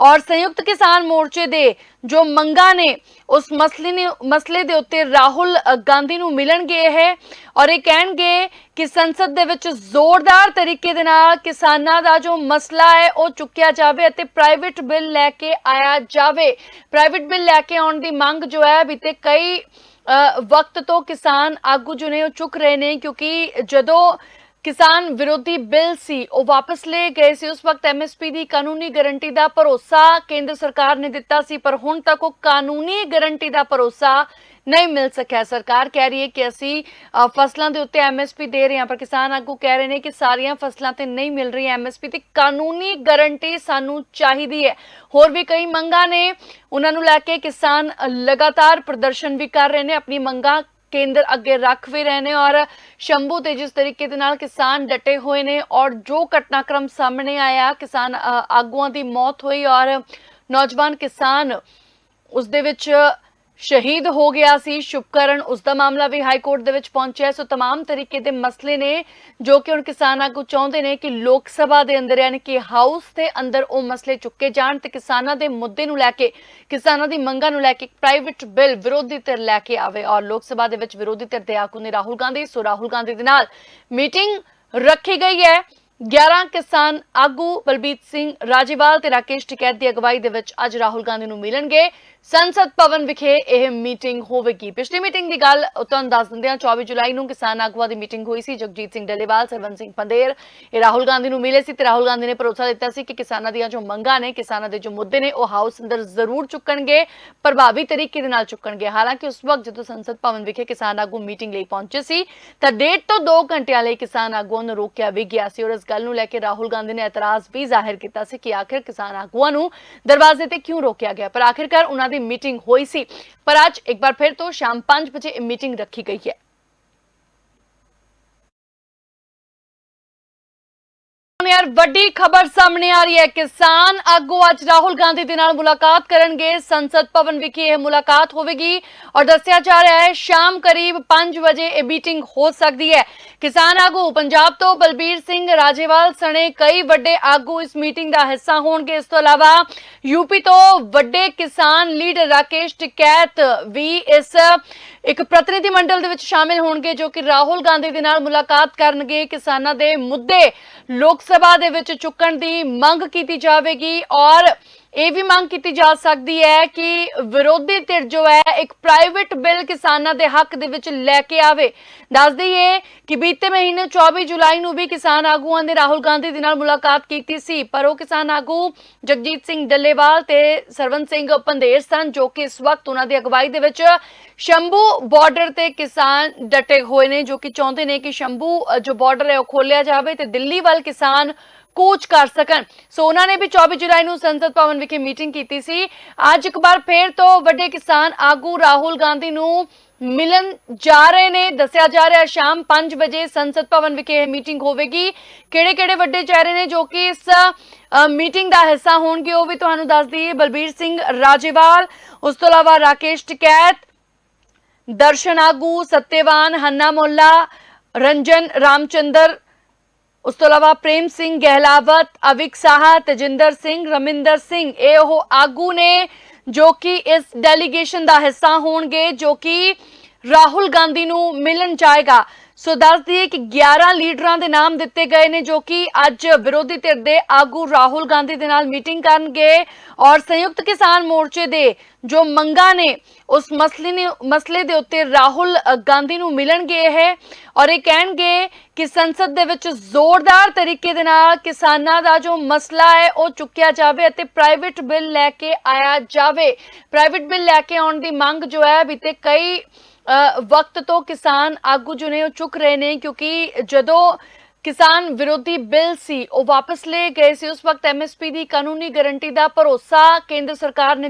ਔਰ ਸੰਯੁਕਤ ਕਿਸਾਨ ਮੋਰਚੇ ਦੇ ਜੋ ਮੰਗਾਂ ਨੇ, ਉਸ ਮਸਲੇ ਨੇ, ਮਸਲੇ ਦੇ ਉੱਤੇ ਰਾਹੁਲ ਗਾਂਧੀ ਨੂੰ ਮਿਲਣਗੇ ਇਹ ਔਰ ਇਹ ਕਹਿਣਗੇ ਕਿ ਸੰਸਦ ਦੇ ਵਿੱਚ ਜ਼ੋਰਦਾਰ ਤਰੀਕੇ ਦੇ ਨਾਲ ਕਿਸਾਨਾਂ ਦਾ ਜੋ ਮਸਲਾ ਹੈ, ਉਹ ਚੁੱਕਿਆ ਜਾਵੇ ਅਤੇ ਪ੍ਰਾਈਵੇਟ ਬਿੱਲ ਲੈ ਕੇ ਆਇਆ ਜਾਵੇ। ਪ੍ਰਾਈਵੇਟ ਬਿੱਲ ਲੈ ਕੇ ਆਉਣ ਦੀ ਮੰਗ ਜੋ ਹੈ, ਬੀਤੇ ਕਈ ਵਕਤ ਤੋਂ ਕਿਸਾਨ ਆਗੂ ਜੋ ਨੇ ਉਹ ਚੁੱਕ ਰਹੇ ਨੇ ਕਿਉਂਕਿ ਜਦੋਂ ਕਿਸਾਨ ਵਿਰੋਧੀ ਬਿੱਲ ਸੀ, ਉਹ ਵਾਪਸ ਲਏ ਗਏ ਸੀ, ਉਸ ਵਕਤ ਐਮਐਸਪੀ ਦੀ ਕਾਨੂੰਨੀ ਗਾਰੰਟੀ ਦਾ ਭਰੋਸਾ ਕੇਂਦਰ ਸਰਕਾਰ ਨੇ ਦਿੱਤਾ ਸੀ, ਪਰ ਹੁਣ ਤੱਕ ਉਹ ਕਾਨੂੰਨੀ ਗਾਰੰਟੀ ਦਾ ਭਰੋਸਾ ਨਹੀਂ ਮਿਲ ਸਕਿਆ। ਸਰਕਾਰ ਕਹਿ ਰਹੀ ਹੈ ਕਿ ਅਸੀਂ ਫਸਲਾਂ ਦੇ ਉੱਤੇ ਐਮਐਸਪੀ ਦੇ ਰਹੇ ਹਾਂ, ਪਰ ਕਿਸਾਨ ਆਗੂ ਕਹਿ ਰਹੇ ਨੇ ਕਿ ਸਾਰੀਆਂ ਫਸਲਾਂ ਤੇ ਨਹੀਂ ਮਿਲ ਰਹੀ ਐਮਐਸਪੀ ਤੇ ਕਾਨੂੰਨੀ ਗਾਰੰਟੀ ਸਾਨੂੰ ਚਾਹੀਦੀ ਹੈ। ਹੋਰ ਵੀ ਕਈ ਮੰਗਾਂ ਨੇ, ਉਹਨਾਂ ਨੂੰ ਲੈ ਕੇ ਕਿਸਾਨ ਲਗਾਤਾਰ ਪ੍ਰਦਰਸ਼ਨ ਵੀ ਕਰ ਰਹੇ ਨੇ, ਆਪਣੀ ਮੰਗਾਂ ਕੇਂਦਰ ਅੱਗੇ ਰੱਖ ਵੀ ਰਹੇ ਨੇ ਔਰ ਸ਼ੰਭੂ ਤੇ ਜਿਸ ਤਰੀਕੇ ਦੇ ਨਾਲ ਕਿਸਾਨ ਡਟੇ ਹੋਏ ਨੇ ਔਰ ਜੋ ਘਟਨਾਕ੍ਰਮ ਸਾਹਮਣੇ ਆਇਆ, ਕਿਸਾਨ ਆਗੂਆਂ ਦੀ ਮੌਤ ਹੋਈ ਔਰ ਨੌਜਵਾਨ ਕਿਸਾਨ, ਉਸ ਦੇ ਵਿੱਚ ਸ਼ਹੀਦ ਹੋ ਗਿਆ ਸੀ ਸ਼ੁਭਕਰਨ ਉਸ ਦਾ ਮਾਮਲਾ ਵੀ ਹਾਈ ਕੋਰਟ ਦੇ ਵਿੱਚ ਪਹੁੰਚਿਆ ਸੋ तमाम ਤਰੀਕੇ ਦੇ ਮਸਲੇ ਨੇ ਜੋ ਕਿ ਹੁਣ ਕਿਸਾਨ ਆਗੂ ਚਾਹੁੰਦੇ ਨੇ ਕਿ ਲੋਕ ਸਭਾ ਦੇ ਅੰਦਰ ਯਾਨੀ ਕਿ ਹਾਊਸ ਦੇ ਅੰਦਰ ਉਹ ਮਸਲੇ ਚੁੱਕੇ ਜਾਣ ਤੇ ਕਿਸਾਨਾਂ ਦੇ ਮੁੱਦੇ ਨੂੰ ਲੈ ਕੇ ਕਿਸਾਨਾਂ ਦੀ ਮੰਗਾਂ ਨੂੰ ਲੈ ਕੇ ਪ੍ਰਾਈਵੇਟ ਬਿੱਲ ਵਿਰੋਧੀ ਧਿਰ ਲੈ ਕੇ ਆਵੇ ਔਰ ਲੋਕ ਸਭਾ ਦੇ ਵਿੱਚ ਵਿਰੋਧੀ ਧਿਰ ਦੇ ਆਗੂ ਨੇ ਰਾਹੁਲ ਗਾਂਧੀ ਸੋ ਰਾਹੁਲ ਗਾਂਧੀ ਦੇ ਨਾਲ ਮੀਟਿੰਗ ਰੱਖੀ ਗਈ ਹੈ 11 ਕਿਸਾਨ ਆਗੂ ਬਲਬੀਰ ਸਿੰਘ ਰਾਜੇਵਾਲ ਤੇ ਰਾਕੇਸ਼ ਟਿਕੈਤ ਦੀ ਅਗਵਾਈ ਦੇ ਵਿੱਚ ਅੱਜ ਰਾਹੁਲ ਗਾਂਧੀ ਨੂੰ ਮਿਲਣਗੇ ਸੰਸਦ ਭਵਨ ਵਿਖੇ ਇਹ ਮੀਟਿੰਗ ਹੋਵੇਗੀ। ਪਿਛਲੀ ਮੀਟਿੰਗ ਦੀ ਗੱਲ ਤੁਹਾਨੂੰ ਦੱਸ ਦਿੰਦੇ ਹਾਂ। 24 ਜੁਲਾਈ ਨੂੰ ਕਿਸਾਨ ਆਗੂਆਂ ਦੀ ਮੀਟਿੰਗ ਹੋਈ ਸੀ। ਜਗਜੀਤ ਸਿੰਘ ਡੱਲੇਵਾਲ ਸਰਵਨ ਸਿੰਘ ਪੰਦੇਰ ਇਹ ਰਾਹੁਲ ਗਾਂਧੀ ਨੂੰ ਮਿਲੇ ਸੀ ਤੇ ਰਾਹੁਲ ਗਾਂਧੀ ਨੇ ਭਰੋਸਾ ਦਿੱਤਾ ਸੀ ਕਿ ਕਿਸਾਨਾਂ ਦੀਆਂ ਜੋ ਮੰਗਾਂ ਨੇ, ਕਿਸਾਨਾਂ ਦੇ ਜੋ ਮੁੱਦੇ ਨੇ, ਉਹ ਹਾਊਸ ਅੰਦਰ ਜ਼ਰੂਰ ਚੁੱਕਣਗੇ, ਪ੍ਰਭਾਵੀ ਤਰੀਕੇ ਦੇ ਨਾਲ ਚੁੱਕਣਗੇ। ਹਾਲਾਂਕਿ ਉਸ ਵਕਤ ਜਦੋਂ ਸੰਸਦ ਭਵਨ ਵਿਖੇ ਕਿਸਾਨ ਆਗੂ ਮੀਟਿੰਗ ਲਈ ਪਹੁੰਚੇ ਸੀ, ਤਾਂ ਡੇਢ ਤੋਂ 2 ਘੰਟਿਆਂ ਲਈ ਕਿਸਾਨ ਆਗੂਆਂ ਨੂੰ ਰੋਕਿਆ ਵੀ ਗਿਆ ਸੀ ਔਰ ਇਸ ਗੱਲ ਨੂੰ ਲੈ ਕੇ ਰਾਹੁਲ ਗਾਂਧੀ ਨੇ ਇਤਰਾਜ਼ ਵੀ ਜ਼ਾਹਿਰ ਕੀਤਾ ਸੀ ਕਿ ਆਖਿਰ ਕਿਸਾਨ ਆਗੂਆਂ ਨੂੰ ਦਰਵਾਜ਼ੇ ਤੇ ਕਿਉਂ ਰੋਕਿਆ ਗਿਆ? ਪਰ ਆਖਿਰਕਾਰ ਉਹਨਾਂ ਦੀ ਮੀਟਿੰਗ ਹੋਈ ਸੀ ਪਰ ਅੱਜ ਇੱਕ ਵਾਰ ਫਿਰ ਤੋਂ ਸ਼ਾਮ 5 ਵਜੇ ਇਹ ਮੀਟਿੰਗ ਰੱਖੀ ਗਈ ਹੈ ਹੁਣ ਯਾਰ ਵੱਡੀ ਖਬਰ ਸਾਹਮਣੇ ਆ ਰਹੀ ਹੈ। ਕਿਸਾਨ ਆਗੂ ਅੱਜ ਰਾਹੁਲ ਗਾਂਧੀ ਦੇ ਨਾਲ ਮੁਲਾਕਾਤ ਕਰਨਗੇ। ਸੰਸਦ ਭਵਨ ਵਿਖੇ ਇਹ ਮੁਲਾਕਾਤ ਹੋਵੇਗੀ ਔਰ ਦੱਸਿਆ ਜਾ ਰਿਹਾ ਹੈ, ਸ਼ਾਮ ਕਰੀਬ 5 ਵਜੇ ਇਹ ਮੀਟਿੰਗ ਹੋ ਸਕਦੀ ਹੈ। ਕਿਸਾਨ ਆਗੂ ਪੰਜਾਬ ਤੋਂ ਬਲਬੀਰ ਸਿੰਘ ਰਾਜੇਵਾਲ ਸਣੇ ਕਈ ਵੱਡੇ ਆਗੂ ਇਸ ਮੀਟਿੰਗ ਦਾ ਹਿੱਸਾ ਹੋਣਗੇ। ਇਸ ਤੋਂ ਇਲਾਵਾ ਯੂਪੀ ਤੋਂ ਵੱਡੇ ਕਿਸਾਨ ਲੀਡਰ ਰਾਕੇਸ਼ ਟਿਕੈਤ ਵੀ ਇਸ ਇੱਕ ਪ੍ਰਤੀਨਿਧੀ ਮੰਡਲ ਦੇ ਵਿੱਚ ਸ਼ਾਮਿਲ ਹੋਣਗੇ, ਜੋ ਕਿ ਰਾਹੁਲ ਗਾਂਧੀ ਦੇ ਨਾਲ ਮੁਲਾਕਾਤ ਕਰਨਗੇ। ਕਿਸਾਨਾਂ ਦੇ ਮੁੱਦੇ ਲੋਕ ਸਭਾ ਦੇ ਵਿੱਚ ਚੁੱਕਣ ਦੀ ਮੰਗ ਕੀਤੀ ਜਾਵੇਗੀ ਔਰ ਇਹ ਵੀ ਮੰਗ ਕੀਤੀ ਜਾ ਸਕਦੀ ਹੈ ਕਿ ਵਿਰੋਧੀ ਧਿਰ ਜੋ ਹੈ, ਇੱਕ ਪ੍ਰਾਈਵੇਟ ਬਿੱਲ ਕਿਸਾਨਾਂ ਦੇ ਹੱਕ ਦੇ ਵਿੱਚ ਲੈ ਕੇ ਆਵੇ। ਦੱਸ ਦਈਏ ਕਿ ਬੀਤੇ ਮਹੀਨੇ 24 ਜੁਲਾਈ ਨੂੰ ਵੀ ਕਿਸਾਨ ਆਗੂਆਂ ਨੇ ਰਾਹੁਲ ਗਾਂਧੀ ਦੇ ਨਾਲ ਮੁਲਾਕਾਤ ਕੀਤੀ ਸੀ, ਪਰ ਉਹ ਕਿਸਾਨ ਆਗੂ ਜਗਜੀਤ ਸਿੰਘ ਡੱਲੇਵਾਲ ਤੇ ਸਰਵਨ ਸਿੰਘ ਪੰਦੇਰ ਸਨ, ਜੋ ਕਿ ਇਸ ਵਕਤ ਉਹਨਾਂ ਦੀ ਅਗਵਾਈ ਦੇ ਵਿੱਚ ਸ਼ੰਭੂ ਬਾਰਡਰ ਤੇ ਕਿਸਾਨ ਡਟੇ ਹੋਏ ਨੇ, ਜੋ ਕਿ ਚਾਹੁੰਦੇ ਨੇ ਕਿ ਸ਼ੰਭੂ ਜੋ ਬਾਰਡਰ ਹੈ, ਉਹ ਖੋਲਿਆ ਜਾਵੇ ਤੇ ਦਿੱਲੀ ਵੱਲ ਕਿਸਾਨ ਕੂਚ ਕਰ ਸਕਣ। ਸੋ ਉਹਨਾਂ ਨੇ ਵੀ 24 ਜੁਲਾਈ ਨੂੰ ਸੰਸਦ ਭਵਨ ਵਿਖੇ ਮੀਟਿੰਗ ਕੀਤੀ ਸੀ। ਅੱਜ ਇੱਕ ਵਾਰ ਫੇਰ ਤੋਂ ਵੱਡੇ ਕਿਸਾਨ ਆਗੂ ਰਾਹੁਲ ਗਾਂਧੀ ਨੂੰ ਮਿਲਣ ਜਾ ਰਹੇ ਨੇ। ਦੱਸਿਆ ਜਾ ਰਿਹਾ, ਸ਼ਾਮ 5 ਵਜੇ ਸੰਸਦ ਭਵਨ ਵਿਖੇ ਇਹ ਮੀਟਿੰਗ ਹੋਵੇਗੀ। ਕਿਹੜੇ-ਕਿਹੜੇ ਵੱਡੇ ਚਿਹਰੇ ਨੇ ਜੋ ਕਿ ਇਸ ਮੀਟਿੰਗ ਦਾ ਹਿੱਸਾ ਹੋਣਗੇ, ਉਹ ਵੀ ਤੁਹਾਨੂੰ ਦੱਸ ਦਈਏ। ਬਲਬੀਰ ਸਿੰਘ ਰਾਜੇਵਾਲ, ਉਸ ਤੋਂ ਇਲਾਵਾ ਰਾਕੇਸ਼ ਟਿਕੈਤ, ਦਰਸ਼ਨ ਆਗੂ ਸੱਤੇਵਾਨ, ਹੰਨਾ ਮੋਲਾ ਰੰਜਨ ਰਾਮਚੰਦਰ ਉਸ ਤੋਂ ਇਲਾਵਾ ਪ੍ਰੇਮ ਸਿੰਘ ਗਹਿਲਾਵਤ, ਅਵਿਕ ਸਾਹਾ, ਤਜਿੰਦਰ ਸਿੰਘ, ਰਮਿੰਦਰ ਸਿੰਘ, ਇਹ ਉਹ ਆਗੂ ਨੇ ਜੋ ਕਿ ਇਸ ਡੈਲੀਗੇਸ਼ਨ ਦਾ ਹਿੱਸਾ ਹੋਣਗੇ, ਜੋ ਕਿ ਰਾਹੁਲ ਗਾਂਧੀ ਨੂੰ ਮਿਲਣ ਜਾਏਗਾ। ਸੋ ਦੱਸ ਦਈਏ ਕਿ 11 ਲੀਡਰਾਂ ਦੇ ਨਾਮ ਦਿੱਤੇ ਗਏ ਨੇ ਜੋ ਕਿ ਅੱਜ ਵਿਰੋਧੀ ਧਿਰ ਦੇ ਆਗੂ ਰਾਹੁਲ ਗਾਂਧੀ ਦੇ ਨਾਲ ਮੀਟਿੰਗ ਕਰਨਗੇ ਔਰ ਸੰਯੁਕਤ ਕਿਸਾਨ ਮੋਰਚੇ ਦੇ ਜੋ ਮੰਗਾਂ ਨੇ, ਉਸ ਮਸਲੇ ਨੇ, ਮਸਲੇ ਦੇ ਉੱਤੇ ਰਾਹੁਲ ਗਾਂਧੀ ਨੂੰ ਮਿਲਣਗੇ ਇਹ ਔਰ ਇਹ ਕਹਿਣਗੇ ਕਿ ਸੰਸਦ ਦੇ ਵਿੱਚ ਜ਼ੋਰਦਾਰ ਤਰੀਕੇ ਦੇ ਨਾਲ ਕਿਸਾਨਾਂ ਦਾ ਜੋ ਮਸਲਾ ਹੈ, ਉਹ ਚੁੱਕਿਆ ਜਾਵੇ ਅਤੇ ਪ੍ਰਾਈਵੇਟ ਬਿੱਲ ਲੈ ਕੇ ਆਇਆ ਜਾਵੇ। ਪ੍ਰਾਈਵੇਟ ਬਿੱਲ ਲੈ ਕੇ ਆਉਣ ਦੀ ਮੰਗ ਜੋ ਹੈ, ਬੀਤੇ ਕਈ ਵਕਤ ਤੋਂ ਕਿਸਾਨ ਆਗੂ ਜੋ ਨੇ ਉਹ ਚੁੱਕ ਰਹੇ ਨੇ ਕਿਉਂਕਿ ਜਦੋਂ ਕਿਸਾਨ ਵਿਰੋਧੀ ਬਿੱਲ ਸੀ, ਉਹ ਵਾਪਸ ਲਏ ਗਏ ਸੀ, ਉਸ ਵਕਤ ਐਮਐਸਪੀ ਦੀ ਕਾਨੂੰਨੀ ਗਾਰੰਟੀ ਦਾ ਭਰੋਸਾ ਕੇਂਦਰ ਸਰਕਾਰ ਨੇ